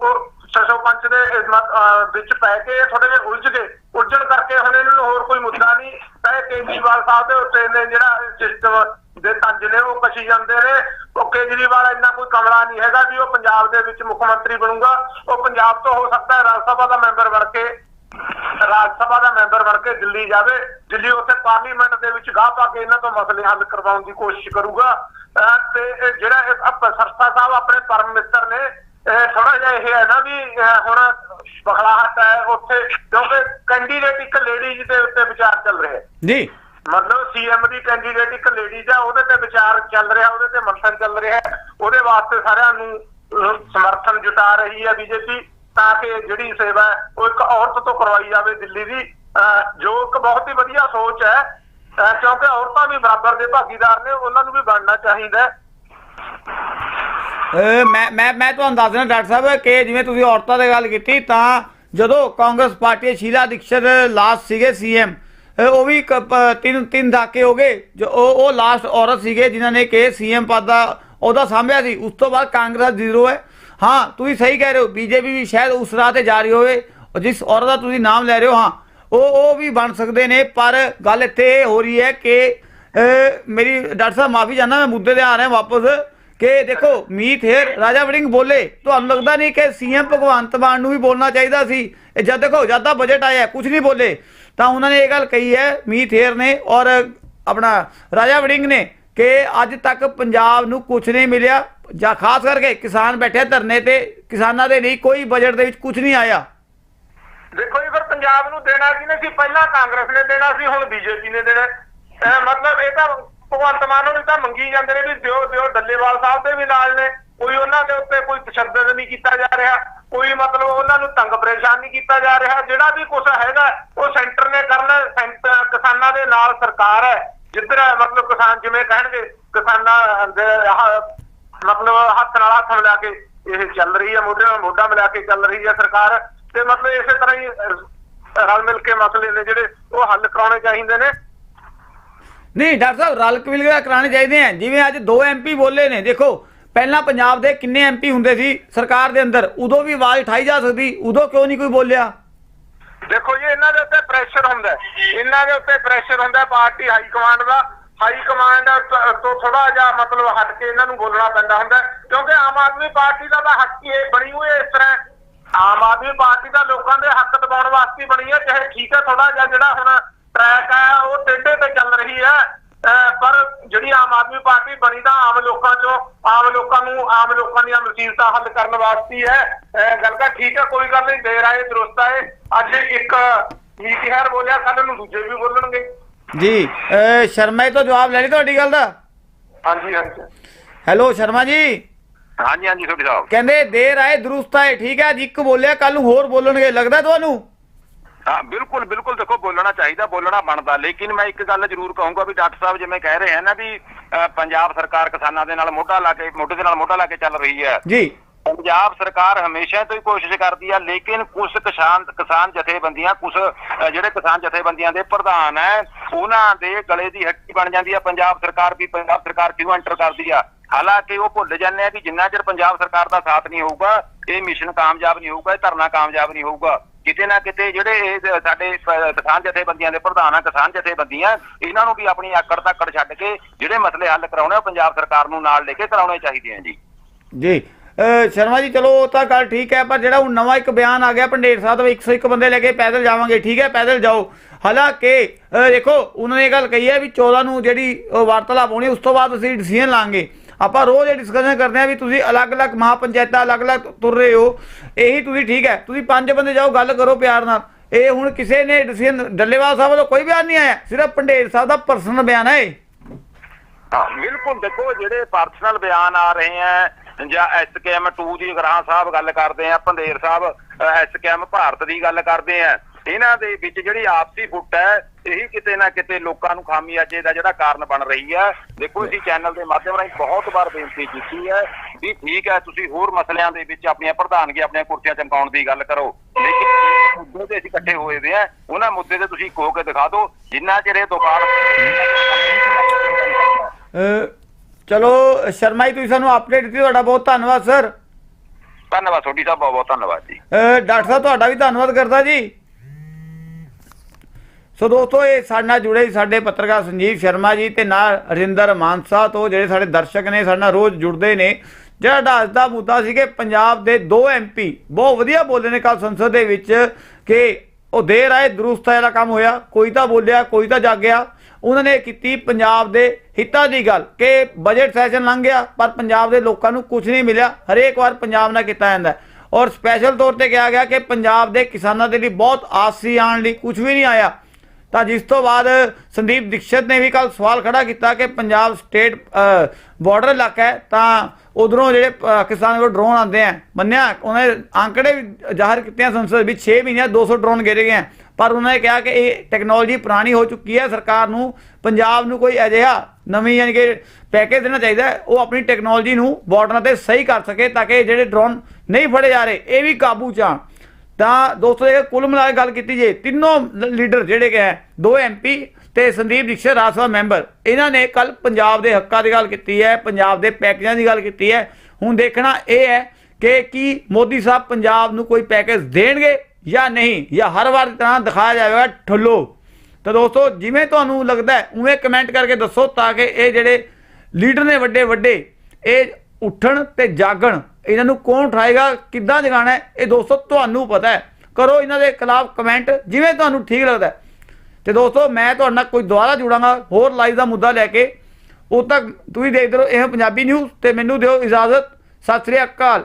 ਉਹ ਸਸ਼ੋ ਪੰਚ ਦੇ ਵਿੱਚ ਪੈ ਕੇ ਥੋੜੇ ਜਿਹਾ ਉਲਝ ਗਏ। ਉਲਝਣ ਕਰਕੇ ਹੁਣ ਇਹਨਾਂ ਨੂੰ ਹੋਰ ਕੋਈ ਮੁੱਦਾ ਨਹੀਂ। ਤਾਂ ਕੇਜਰੀਵਾਲ ਸਾਹਿਬ ਦੇ ਉੱਤੇ ਨੇ ਜਿਹੜਾ ਸਿਸਟਮ ਦੇ ਤੰਜ ਨੇ ਉਹ ਕਸ਼ੀ ਜਾਂਦੇ ਨੇ। ਉਹ ਕੇਜਰੀਵਾਲ ਇੰਨਾ ਕੋਈ ਕਮਲਾ ਨਹੀਂ ਹੈਗਾ ਵੀ ਉਹ ਪੰਜਾਬ ਦੇ ਵਿੱਚ ਮੁੱਖ ਮੰਤਰੀ ਬਣੂਗਾ। ਉਹ ਪੰਜਾਬ ਤੋਂ ਹੋ ਸਕਦਾ ਹੈ ਰਾਜ ਸਭਾ ਦਾ ਮੈਂਬਰ ਬਣ ਕੇ ਰਾਜ ਸਭਾ ਦਾ ਮੈਂਬਰ ਬਣ ਕੇ ਦਿੱਲੀ ਜਾਵੇ ਦਿੱਲੀ ਉੱਥੇ ਪਾਰਲੀਮੈਂਟ ਦੇ ਵਿੱਚ ਗਾਹ ਪਾ ਕੇ ਇਹਨਾਂ ਤੋਂ ਮਸਲੇ ਹੱਲ ਕਰਵਾਉਣ ਦੀ ਕੋਸ਼ਿਸ਼ ਕਰੂਗਾ। ਤੇ ਜਿਹੜਾ ਇਹ ਅਪ- ਸਰਸਾ ਸਾਹਿਬ ਆਪਣੇ ਪਰਮ ਮਿੱਤਰ ਨੇ ਥੋੜਾ ਜਿਹਾ ਇਹ ਹੈ ਨਾ ਵੀ ਹੁਣ ਬਖਲਾਹਟ ਹੈ ਉੱਥੇ ਕਿਉਂਕਿ ਕੈਂਡੀਡੇਟ ਇੱਕ ਲੇਡੀਜ਼ ਦੇ ਉੱਤੇ ਵਿਚਾਰ ਚੱਲ ਰਿਹਾ ਹੈ। ਜੀ ਮਤਲਬ ਸੀਐਮ ਦੀ ਕੈਂਡੀਡੇਟ ਇੱਕ ਲੇਡੀਜ਼ ਆ ਉਹਦੇ ਤੇ ਵਿਚਾਰ ਚੱਲ ਰਿਹਾ ਉਹਦੇ ਤੇ ਮੰਥਨ ਚੱਲ ਰਿਹਾ। ਉਹਦੇ ਵਾਸਤੇ ਸਾਰਿਆਂ ਨੂੰ ਸਮਰਥਨ ਜੁਟਾ ਰਹੀ ਹੈ ਬੀਜੇਪੀ ਤਾਂ ਕਿ ਜਿਹੜੀ ਸੇਵਾ ਉਹ ਇੱਕ ਔਰਤ ਤੋਂ ਕਰਵਾਈ ਜਾਵੇ ਦਿੱਲੀ ਦੀ। ਜੋ ਇੱਕ ਬਹੁਤ ਹੀ ਵਧੀਆ ਸੋਚ ਹੈ ਕਿਉਂਕਿ ਔਰਤਾਂ ਵੀ ਬਰਾਬਰ ਦੇ ਭਾਗੀਦਾਰ ਨੇ, ਉਹਨਾਂ ਨੂੰ ਵੀ ਬਣਨਾ ਚਾਹੀਦਾ ਮੈਂ ਮੈਂ ਮੈਂ ਤੁਹਾਨੂੰ ਦੱਸ ਦਿੰਦਾ ਡਾਕਟਰ ਸਾਹਿਬ ਕਿ ਜਿਵੇਂ ਤੁਸੀਂ ਔਰਤਾਂ ਦੀ ਗੱਲ ਕੀਤੀ, ਤਾਂ ਜਦੋਂ ਕਾਂਗਰਸ ਪਾਰਟੀ ਦੇ ਸ਼ੀਲਾ ਦੀਕਸ਼ਤ ਲਾਸਟ ਸੀਗੇ ਸੀਐਮ ਉਹ ਵੀ ਤਿੰਨ ਤਿੰਨ ਧਾਕੇ ਹੋ ਗਏ। ਜੋ ਉਹ ਉਹ ਲਾਸਟ ਔਰਤ ਸੀਗੇ, ਜਿਨ੍ਹਾਂ ਨੇ ਕਿ ਸੀਐਮ ਪਦ ਦਾ ਉਹਦਾ ਸਾਂਭਿਆ ਸੀ। ਉਸ ਤੋਂ ਬਾਅਦ ਕਾਂਗਰਸ ਜ਼ੀਰੋ ਹੈ। ਹਾਂ, ਤੁਸੀਂ ਸਹੀ ਕਹਿ ਰਹੇ ਹੋ, ਬੀਜੇਪੀ ਵੀ ਸ਼ਾਇਦ ਉਸ ਰਾਹ ਤੇ ਜਾ ਰਹੀ ਹੋਵੇ, ਔਰ ਜਿਸ ਔਰਤ ਦਾ ਤੁਸੀਂ ਨਾਮ ਲੈ ਰਹੇ ਹੋ, ਹਾਂ, ਉਹ ਉਹ ਵੀ ਬਣ ਸਕਦੇ ਨੇ, ਪਰ ਗੱਲ ਇੱਥੇ ਇਹ ਹੋ ਰਹੀ ਹੈ ਕਿ ਮੇਰੀ ਡਾਕਟਰ ਸਾਹਿਬ ਮਾਫੀ ਚਾਹੁੰਦਾ, ਮੈਂ ਮੁੱਦੇ ਤੇ ਆ ਰਿਹਾ ਵਾਪਸ, ਕਿ ਦੇਖੋ, ਮੀਤ ਹੇਰ, ਰਾਜਾ ਵੜਿੰਗ ਬੋਲੇ, ਤੁਹਾਨੂੰ ਲੱਗਦਾ ਨਹੀਂ ਕਿ ਸੀਐਮ ਭਗਵੰਤ ਮਾਨ ਨੂੰ ਵੀ ਬੋਲਣਾ ਚਾਹੀਦਾ ਸੀ? ਇਹ ਜਦ ਦੇਖੋ, ਜਦ ਦਾ ਬਜਟ ਆਇਆ ਕੁਝ ਨਹੀਂ ਬੋਲੇ, ਤਾਂ ਉਹਨਾਂ ਨੇ ਇਹ ਗੱਲ ਕਹੀ ਹੈ, ਮੀਤ ਹੇਰ ਨੇ, ਔਰ ਆਪਣਾ ਰਾਜਾ ਵੜਿੰਗ ਨੇ, ਕਿ ਅੱਜ ਤੱਕ ਪੰਜਾਬ ਨੂੰ ਕੁਝ ਨਹੀਂ ਮਿਲਿਆ ਜਾਂ ਖਾਸ ਕਰਕੇ ਕਿਸਾਨ ਬੈਠੇ ਧਰਨੇ ਤੇ, ਕਿਸਾਨਾਂ ਦੇ ਲਈ ਕੋਈ ਬਜਟ ਦੇ ਵਿੱਚ ਕੁਝ ਨਹੀਂ ਆਇਆ। ਦੇਖੋ ਜੀ, ਫਿਰ ਪੰਜਾਬ ਨੂੰ ਦੇਣਾ ਕਿਹਨੇ ਸੀ? ਪਹਿਲਾਂ ਕਾਂਗਰਸ ਨੇ ਦੇਣਾ ਸੀ, ਹੁਣ ਬੀਜੇਪੀ ਨੇ ਦੇਣਾ। ਮਤਲਬ ਇਹ ਤਾਂ ਭਗਵੰਤ ਮਾਨ ਨੂੰ ਤਾਂ ਮੰਗੀ ਜਾਂਦੇ ਨੇ ਵੀ ਦਿਓ ਦਿਓ, ਡੱਲੇਵਾਲ ਸਾਹਿਬ ਦੇ ਵੀ ਨਾਲ ਨੇ। ਕੋਈ ਉਹਨਾਂ ਦੇ ਉੱਤੇ ਕੋਈ ਤਸ਼ੱਦਦ ਨਹੀਂ ਕੀਤਾ ਜਾ ਰਿਹਾ। ਕੋਈ ਮਤਲਬ ਉਹਨਾਂ ਨੂੰ ਤੰਗ ਪਰੇਸ਼ਾਨ ਨਹੀਂ ਕੀਤਾ ਜਾ ਰਿਹਾ। ਜਿਹੜਾ ਵੀ ਕੁਝ ਹੈਗਾ, ਉਹ ਸੈਂਟਰ ਨੇ ਕਰਨਾ ਕਿਸਾਨਾਂ ਦੇ ਨਾਲ ਸਰਕਾਰ ਹੈ। ਜਿੱਧਰ ਮਤਲਬ ਕਿਸਾਨ ਜਿਵੇਂ ਕਹਿਣਗੇ, ਕਿਸਾਨਾਂ ਦੇ ਮਤਲਬ ਹੱਥ ਨਾਲ ਹੱਥ ਮਿਲਾ ਕੇ ਇਹ ਚੱਲ ਰਹੀ ਹੈ ਮੋਢੇ ਨਾਲ ਮੋਢਾ ਮਿਲਾ ਕੇ ਚੱਲ ਰਹੀ ਹੈ ਸਰਕਾਰ। ਤੇ ਮਤਲਬ ਇਸੇ ਤਰ੍ਹਾਂ ਹੀ ਰਲ ਮਿਲ ਕੇ ਮਸਲੇ ਨੇ ਜਿਹੜੇ ਉਹ ਹੱਲ ਕਰਾਉਣੇ ਚਾਹੀਦੇ ਨੇ। ਨਹੀਂ ਡਾਕਟਰ ਸਾਹਿਬ ਰਲ ਮਿਲ ਕੇ ਕਰਾਣੇ ਚਾਹੀਦੇ ਆ। ਜਿਵੇਂ ਅੱਜ ਦੋ ਐਮਪੀ ਬੋਲੇ ਨੇ ਦੇਖੋ ਪਹਿਲਾਂ ਪੰਜਾਬ ਦੇ ਕਿੰਨੇ ਐਮਪੀ ਹੁੰਦੇ ਸੀ ਸਰਕਾਰ ਦੇ ਅੰਦਰ ਉਦੋਂ ਵੀ ਆਵਾਜ਼ ਉਠਾਈ ਜਾ ਸਕਦੀ ਉਦੋਂ ਕਿਉਂ ਨਹੀਂ ਕੋਈ ਬੋਲਿਆ? ਦੇਖੋ ਜੀ ਇਹਨਾਂ ਦੇ ਉੱਤੇ ਪ੍ਰੈਸ਼ਰ ਹੁੰਦਾ। ਇਹਨਾਂ ਦੇ ਉੱਤੇ ਪ੍ਰੈਸ਼ਰ ਹੁੰਦਾ ਪਾਰਟੀ ਹਾਈ ਕਮਾਂਡ ਦਾ। ਹਾਈ ਕਮਾਂਡ ਤੋਂ ਥੋੜਾ ਜਿਹਾ ਮਤਲਬ ਹਟ ਕੇ ਇਹਨਾਂ ਨੂੰ ਬੋਲਣਾ ਪੈਂਦਾ ਹੁੰਦਾ ਕਿਉਂਕਿ ਆਮ ਆਦਮੀ ਪਾਰਟੀ ਦਾ ਤਾਂ ਹੱਕ ਹੀ ਇਹ ਬਣੀ ਹੋਈ ਹੈ ਇਸ ਤਰ੍ਹਾਂ। ਆਮ ਆਦਮੀ ਪਾਰਟੀ ਦਾ ਲੋਕਾਂ ਦੇ ਹੱਕ ਦਬਾਉਣ ਵਾਸਤੇ ਬਣੀ ਹੈ, ਚਾਹੇ ਠੀਕ ਹੈ ਥੋੜਾ ਜਿਹਾ ਜਿਹੜਾ ਹੁਣ ਟਰੈਕ ਹੈ ਉਹ ਟੇਢੇ ਤੇ ਚੱਲ ਰਹੀ ਹੈ। ਅਹ ਪਰ ਜਿਹੜੀ ਆਮ ਆਦਮੀ ਪਾਰਟੀ ਬਣੀ ਤਾਂ ਆਮ ਲੋਕਾਂ ਚੋਂ, ਆਮ ਲੋਕਾਂ ਨੂੰ, ਆਮ ਲੋਕਾਂ ਦੀਆਂ ਮੁਸੀਬਤਾਂ ਹੱਲ ਕਰਨ ਵਾਸਤੇ ਹੈ ਗੱਲ ਤਾਂ ਠੀਕ ਹੈ, ਕੋਈ ਗੱਲ ਨਹੀਂ ਦੇਰ ਆਏ ਦਰੁਸਤ ਆਏ ਅੱਜ ਇੱਕ ਨੀਤੀਹਾਰ ਬੋਲਿਆ ਕੱਲ ਨੂੰ ਦੂਜੇ ਵੀ ਬੋਲਣਗੇ। ਜੀ ਅਹ ਸ਼ਰਮਾ ਜੀ ਤੋਂ ਜਵਾਬ ਲੈ ਲਈ ਤੁਹਾਡੀ ਗੱਲ ਦਾ? ਹਾਂਜੀ ਹਾਂਜੀ। ਹੈਲੋ ਸ਼ਰਮਾ ਜੀ? ਹਾਂਜੀ ਹਾਂਜੀ ਤੁਹਾਡੀ ਸਾਹਿਬ ਕਹਿੰਦੇ ਦੇਰ ਆਏ ਦਰੁਸਤ ਆਏ ਠੀਕ ਹੈ ਅੱਜ ਇੱਕ ਬੋਲਿਆ ਕੱਲ ਨੂੰ ਹੋਰ ਬੋਲਣਗੇ ਲੱਗਦਾ ਤੁਹਾਨੂੰ? ਹਾਂ ਬਿਲਕੁਲ ਬਿਲਕੁਲ ਦੇਖੋ ਬੋਲਣਾ ਚਾਹੀਦਾ ਬੋਲਣਾ ਬਣਦਾ ਲੇਕਿਨ ਮੈਂ ਇੱਕ ਗੱਲ ਜ਼ਰੂਰ ਕਹੂੰਗਾ ਵੀ ਡਾਕਟਰ ਸਾਹਿਬ ਜਿਵੇਂ ਕਹਿ ਰਹੇ ਹਨ ਨਾ ਵੀ ਅਹ, ਪੰਜਾਬ ਸਰਕਾਰ ਕਿਸਾਨਾਂ ਦੇ ਨਾਲ ਮੋਢਾ ਲਾ ਕੇ ਮੋਢੇ ਦੇ ਨਾਲ ਮੋਢਾ ਲਾ ਕੇ ਚੱਲ ਰਹੀ ਹੈ। ਜੀ। ਪੰਜਾਬ ਸਰਕਾਰ ਹਮੇਸ਼ਾ ਤੋਂ ਹੀ ਕੋਸ਼ਿਸ਼ ਕਰਦੀ ਆ, ਲੇਕਿਨ ਕੁਝ ਕਿਸਾਨ ਕਿਸਾਨ ਜਥੇਬੰਦੀਆਂ ਕੁਝ ਜਿਹੜੇ ਕਿਸਾਨ ਜਥੇਬੰਦੀਆਂ ਦੇ ਪ੍ਰਧਾਨ ਹੈ ਉਹਨਾਂ ਦੇ ਗਲੇ ਦੀ ਹੱਡੀ ਬਣ ਜਾਂਦੀ ਆ। ਪੰਜਾਬ ਸਰਕਾਰ ਵੀ, ਪੰਜਾਬ ਸਰਕਾਰ ਕਿਉਂ ਐਂਟਰ ਕਰਦੀ ਆ? ਹਾਲਾਂਕਿ ਉਹ ਭੁੱਲ ਜਾਂਦੇ ਆ ਕਿ ਜਿੰਨਾ ਚਿਰ ਪੰਜਾਬ ਸਰਕਾਰ ਦਾ ਸਾਥ ਨਹੀਂ ਹੋਊਗਾ, ਇਹ ਮਿਸ਼ਨ ਕਾਮਯਾਬ ਨਹੀਂ ਹੋਊਗਾ, ਇਹ ਧਰਨਾ ਕਾਮਯਾਬ ਨਹੀਂ ਹੋਊਗਾ। ਕਿਤੇ ਨਾ ਕਿਤੇ ਜਿਹੜੇ ਇਹ ਸਾਡੇ ਕਿਸਾਨ ਜਥੇਬੰਦੀਆਂ ਦੇ ਪ੍ਰਧਾਨ ਆ, ਕਿਸਾਨ ਜਥੇਬੰਦੀਆਂ, ਇਹਨਾਂ ਨੂੰ ਵੀ ਆਪਣੀ ਆਕੜ ਤੱਕੜ ਛੱਡ ਕੇ ਜਿਹੜੇ ਮਸਲੇ ਹੱਲ ਕਰਾਉਣੇ ਉਹ ਪੰਜਾਬ ਸਰਕਾਰ ਨੂੰ ਨਾਲ ਲੈ ਕੇ ਕਰਾਉਣੇ ਚਾਹੀਦੇ ਆ ਜੀ। ਜੀ ਸ਼ਰਮਾ ਜੀ, ਚਲੋ ਉਹ ਤਾਂ ਗੱਲ ਠੀਕ ਹੈ, ਪਰ ਜਿਹੜਾ ਹੁਣ ਨਵਾਂ ਇੱਕ ਬਿਆਨ ਆ ਗਿਆ, ਪੰਡੇਰ ਸਾਹਿਬ ਦਾ 101 ਬੰਦੇ ਲੈ ਕੇ ਪੈਦਲ ਜਾਵਾਂਗੇ, ਠੀਕ ਹੈ, ਪੈਦਲ ਜਾਓ। ਹਾਲਾਂਕਿ ਦੇਖੋ, ਉਹਨਾਂ ਨੇ ਇਹ ਗੱਲ ਕਹੀ ਹੈ ਵੀ 14 ਨੂੰ ਜਿਹੜੀ ਵਾਰਤਾਲਾਪ ਹੋਣੀ, ਉਸ ਤੋਂ ਬਾਅਦ ਅਸੀਂ ਡਿਸੀਜਨ ਲਾਂਗੇ। ਆਪਾਂ ਰੋਜ਼ ਇਹ ਡਿਸਕਸ਼ਨ ਕਰਦੇ ਆ ਵੀ ਤੁਸੀਂ ਅਲੱਗ-ਅਲੱਗ ਮਹਾਪੰਚਾਇਤਾਂ ਅਲੱਗ-ਅਲੱਗ ਤੁਰ ਰਹੇ ਹੋ। ਇਹੀ ਤੁਸੀਂ ਠੀਕ ਹੈ, ਤੁਸੀਂ ਪੰਜ ਬੰਦੇ ਜਾਓ, ਗੱਲ ਕਰੋ ਪਿਆਰ ਨਾਲ। ਇਹ ਹੁਣ ਕਿਸੇ ਨੇ ਡਿਸੀਜਨ ਡੱਲੇਵਾਲ ਸਾਹਿਬ ਵੱਲੋਂ ਕੋਈ ਬਿਆਨ ਨਹੀਂ ਆਇਆ, ਸਿਰਫ ਪੰਡੇਰ ਸਾਹਿਬ ਦਾ ਪਰਸਨਲ ਬਿਆਨ ਹੈ ਇਹ। ਬਿਲਕੁਲ, ਦੇਖੋ, ਜਿਹੜੇ ਪਰਸਨਲ ਬਿਆਨ ਆ ਰਹੇ ਆ ਜਾਂ ਐਸਕੇਐਮ 2 ਦੀ ਗ੍ਰਾਹ ਸਾਹਿਬ ਗੱਲ ਕਰਦੇ ਆ ਪੰਦੇਰ ਸਾਹਿਬ ਐਸਕੇਐਮ ਭਾਰਤ ਦੀ ਗੱਲ ਕਰਦੇ ਆ। ਇਹਨਾਂ ਦੇ ਵਿੱਚ ਜਿਹੜੀ ਆਪਸੀ ਫੁੱਟ ਹੈ ਇਹੀ ਕਿਤੇ ਨਾ ਕਿਤੇ ਲੋਕਾਂ ਨੂੰ ਖਾਮੀਆਜੇ ਦਾ ਜਿਹੜਾ ਕਾਰਨ ਬਣ ਰਹੀ ਹੈ। ਦੇਖੋ ਅਸੀਂ ਚੈਨਲ ਦੇ ਮਾਧਿਅਮ ਰਾਹੀਂ ਬਹੁਤ ਵਾਰ ਬੇਨਤੀ ਕੀਤੀ ਹੈ ਵੀ ਠੀਕ ਹੈ ਤੁਸੀਂ ਹੋਰ ਮਸਲਿਆਂ ਦੇ ਵਿੱਚ ਆਪਣੀਆਂ ਪ੍ਰਧਾਨਗੀ ਆਪਣੀਆਂ ਕੁਰਸੀਆਂ ਚਮਕਾਉਣ ਦੀ ਗੱਲ ਕਰੋ। ਲੇਕਿਨ ਮੁੱਦੇ ਤੇ ਅਸੀਂ ਇਕੱਠੇ ਹੋਏ ਦੇ ਆ ਉਹਨਾਂ ਮੁੱਦੇ ਤੇ ਤੁਸੀਂ ਕੋ ਕੇ ਦਿਖਾ ਦਿਓ ਜਿੰਨਾ ਚਿਰ ਇਹ ਦੁਕਾਨ ਚਲੋ ਸ਼ਰਮਾ ਜੀ ਤੁਸੀਂ ਸਾਨੂੰ ਅਪਡੇਟ ਦਿੱਤੀ ਤੁਹਾਡਾ ਬਹੁਤ ਧੰਨਵਾਦ ਸਰ ਧੰਨਵਾਦ ਤੁਹਾਡੀ ਸਾਹਿਬ ਬਹੁਤ ਬਹੁਤ ਧੰਨਵਾਦ ਜੀ। ਡਾਕਟਰ ਸਾਹਿਬ ਤੁਹਾਡਾ ਵੀ ਧੰਨਵਾਦ ਕਰਦਾ ਜੀ। ਸੋ ਦੋਸਤੋ ਇਹ ਸਾਡੇ ਨਾਲ ਜੁੜੇ ਸਾਡੇ ਪੱਤਰਕਾਰ ਸੰਜੀਵ ਸ਼ਰਮਾ ਜੀ ਤੇ ਨਾਲ ਹਰਿੰਦਰ ਮਾਨਸਾ ਤੋਂ ਜਿਹੜੇ ਸਾਡੇ ਦਰਸ਼ਕ ਨੇ ਸਾਡੇ ਨਾਲ ਰੋਜ਼ ਜੁੜਦੇ ਨੇ। ਜਿਹੜਾ ਦਾ ਅੱਜ ਦਾ ਮੁੱਦਾ ਸੀ ਕਿ ਪੰਜਾਬ ਦੇ ਦੋ ਐਮਪੀ ਬਹੁਤ ਵਧੀਆ ਬੋਲੇ ਨੇ ਕੱਲ ਸੰਸਦ ਦੇ ਵਿੱਚ ਕਿ ਉਹ ਦੇਰ ਆਏ ਦਰੁਸਤ ਵਾਲਾ ਕੰਮ ਹੋਇਆ। ਕੋਈ ਤਾਂ ਬੋਲਿਆ ਕੋਈ ਤਾਂ ਜਾਗਿਆ। ਉਹਨਾਂ ਨੇ ਕੀਤੀ ਪੰਜਾਬ ਦੇ ਹਿੱਤਾਂ ਦੀ ਗੱਲ ਕਿ ਬਜਟ ਸੈਸ਼ਨ ਲੰਘ ਗਿਆ ਪਰ ਪੰਜਾਬ ਦੇ ਲੋਕਾਂ ਨੂੰ ਕੁਝ ਨਹੀਂ ਮਿਲਿਆ ਹਰੇਕ ਵਾਰ ਪੰਜਾਬ ਨਾਲ ਕੀਤਾ ਜਾਂਦਾ ਔਰ ਸਪੈਸ਼ਲ ਤੌਰ ਤੇ ਕਿਹਾ ਗਿਆ ਕਿ ਪੰਜਾਬ ਦੇ ਕਿਸਾਨਾਂ ਦੇ ਲਈ ਬਹੁਤ ਆਸ ਸੀ ਆਉਣ ਲਈ ਕੁਝ ਵੀ ਨਹੀਂ ਆਇਆ। ਤਾਂ ਜਿਸ ਤੋਂ ਬਾਅਦ ਸੰਦੀਪ ਦੀਕਸ਼ਤ ਨੇ ਵੀ ਕੱਲ ਸਵਾਲ ਖੜਾ ਕੀਤਾ ਕਿ ਪੰਜਾਬ ਸਟੇਟ ਬਾਰਡਰ ਇਲਾਕਾ ਹੈ ਤਾਂ ਉਧਰੋਂ ਜਿਹੜੇ ਅ, ਕੋਲ ਡਰੋਨ ਆਉਂਦੇ ਆ। ਮੰਨਿਆ ਉਹਨੇ ਅੰਕੜੇ ਵੀ ਜ਼ਾਹਰ ਕੀਤੇ ਸੰਸਦ ਵਿੱਚ 6 ਮਹੀਨਿਆਂ 200 ਡਰੋਨ ਗਿਰੇ ਗਏ ਆ। ਪਰ ਉਹਨਾਂ ਨੇ ਕਿਹਾ ਕਿ ਇਹ ਟੈਕਨੋਲੋਜੀ ਪੁਰਾਣੀ ਹੋ ਚੁੱਕੀ ਹੈ, ਸਰਕਾਰ ਨੂੰ, ਪੰਜਾਬ ਨੂੰ ਕੋਈ ਅਜਿਹਾ ਨਵੀਂ ਯਾਨੀ ਕਿ ਪੈਕੇਜ ਦੇਣਾ ਚਾਹੀਦਾ ਉਹ ਆਪਣੀ ਟੈਕਨੋਲੋਜੀ ਨੂੰ ਬਾਰਡਰਾਂ ਤੇ ਸਹੀ ਕਰ ਸਕੇ ਤਾਂ ਕਿ ਜਿਹੜੇ ਡਰੋਨ ਨਹੀਂ ਫੜੇ ਜਾ ਰਹੇ, ਇਹ ਵੀ ਕਾਬੂ ਚ ਆਉਣ। ਤਾਂ ਦੋਸਤੋ, ਇਹ ਕੁੱਲ ਮਿਲਾ ਕੇ ਗੱਲ ਕੀਤੀ ਜੇ ਤਿੰਨੋਂ ਲੀਡਰ ਜਿਹੜੇ ਕਿ ਹੈ, ਦੋ ਐਮਪੀ ਤੇ ਸੰਦੀਪ ਦੀਕਸ਼ਤ ਰਾਜ ਸਭਾ ਮੈਂਬਰ ਇਹਨਾਂ ਨੇ ਕੱਲ ਪੰਜਾਬ ਦੇ ਹੱਕਾਂ ਦੀ ਗੱਲ ਕੀਤੀ ਹੈ, ਪੰਜਾਬ ਦੇ ਪੈਕੇਜਾਂ ਦੀ ਗੱਲ ਕੀਤੀ ਹੈ। ਹੁਣ ਦੇਖਣਾ ਇਹ ਹੈ ਕਿ ਕੀ ਮੋਦੀ ਸਾਹਿਬ ਪੰਜਾਬ ਨੂੰ ਕੋਈ ਪੈਕੇਜ ਦੇਣਗੇ ਜਾਂ ਨਹੀਂ, ਜਾਂ ਹਰ ਵਾਰ ਤਰ੍ਹਾਂ ਦਿਖਾਇਆ ਜਾਵੇਗਾ, ਠੱਲੋ। ਤਾਂ ਦੋਸਤੋ, ਜਿਵੇਂ ਤੁਹਾਨੂੰ ਲੱਗਦਾ ਉਵੇਂ ਕਮੈਂਟ ਕਰਕੇ ਦੱਸੋ ਤਾਂ ਕਿ ਇਹ ਜਿਹੜੇ ਲੀਡਰ ਨੇ ਵੱਡੇ ਵੱਡੇ, ਇਹ ਉੱਠਣ ਤੇ ਜਾਗਣ। ਇਹਨਾਂ ਨੂੰ ਕੌਣ ਉਠਾਏਗਾ, ਕਿੱਦਾਂ ਜਗਾਣਾ ਇਹ ਦੋਸਤੋ ਤੁਹਾਨੂੰ ਪਤਾ ਹੈ। ਕਰੋ ਇਹਨਾਂ ਦੇ ਖਿਲਾਫ ਕਮੈਂਟ ਜਿਵੇਂ ਤੁਹਾਨੂੰ ਠੀਕ ਲੱਗਦਾ ਹੈ। ਤੇ ਦੋਸਤੋ, ਮੈਂ ਤੁਹਾਡੇ ਨਾਲ ਕੋਈ ਦੁਬਾਰਾ ਜੁੜਾਂਗਾ, ਹੋਰ ਲਾਈਵ ਦਾ ਮੁੱਦਾ ਲੈ ਕੇ। ਉਦ ਤੱਕ ਤੁਸੀਂ ਦੇਖਦੇ ਰਹੋ, ਇਹ ਪੰਜਾਬੀ ਨਿਊਜ਼ ਤੇ ਮੈਨੂੰ ਦਿਓ ਇਜਾਜ਼ਤ। ਸਤਿ ਸ੍ਰੀ ਅਕਾਲ।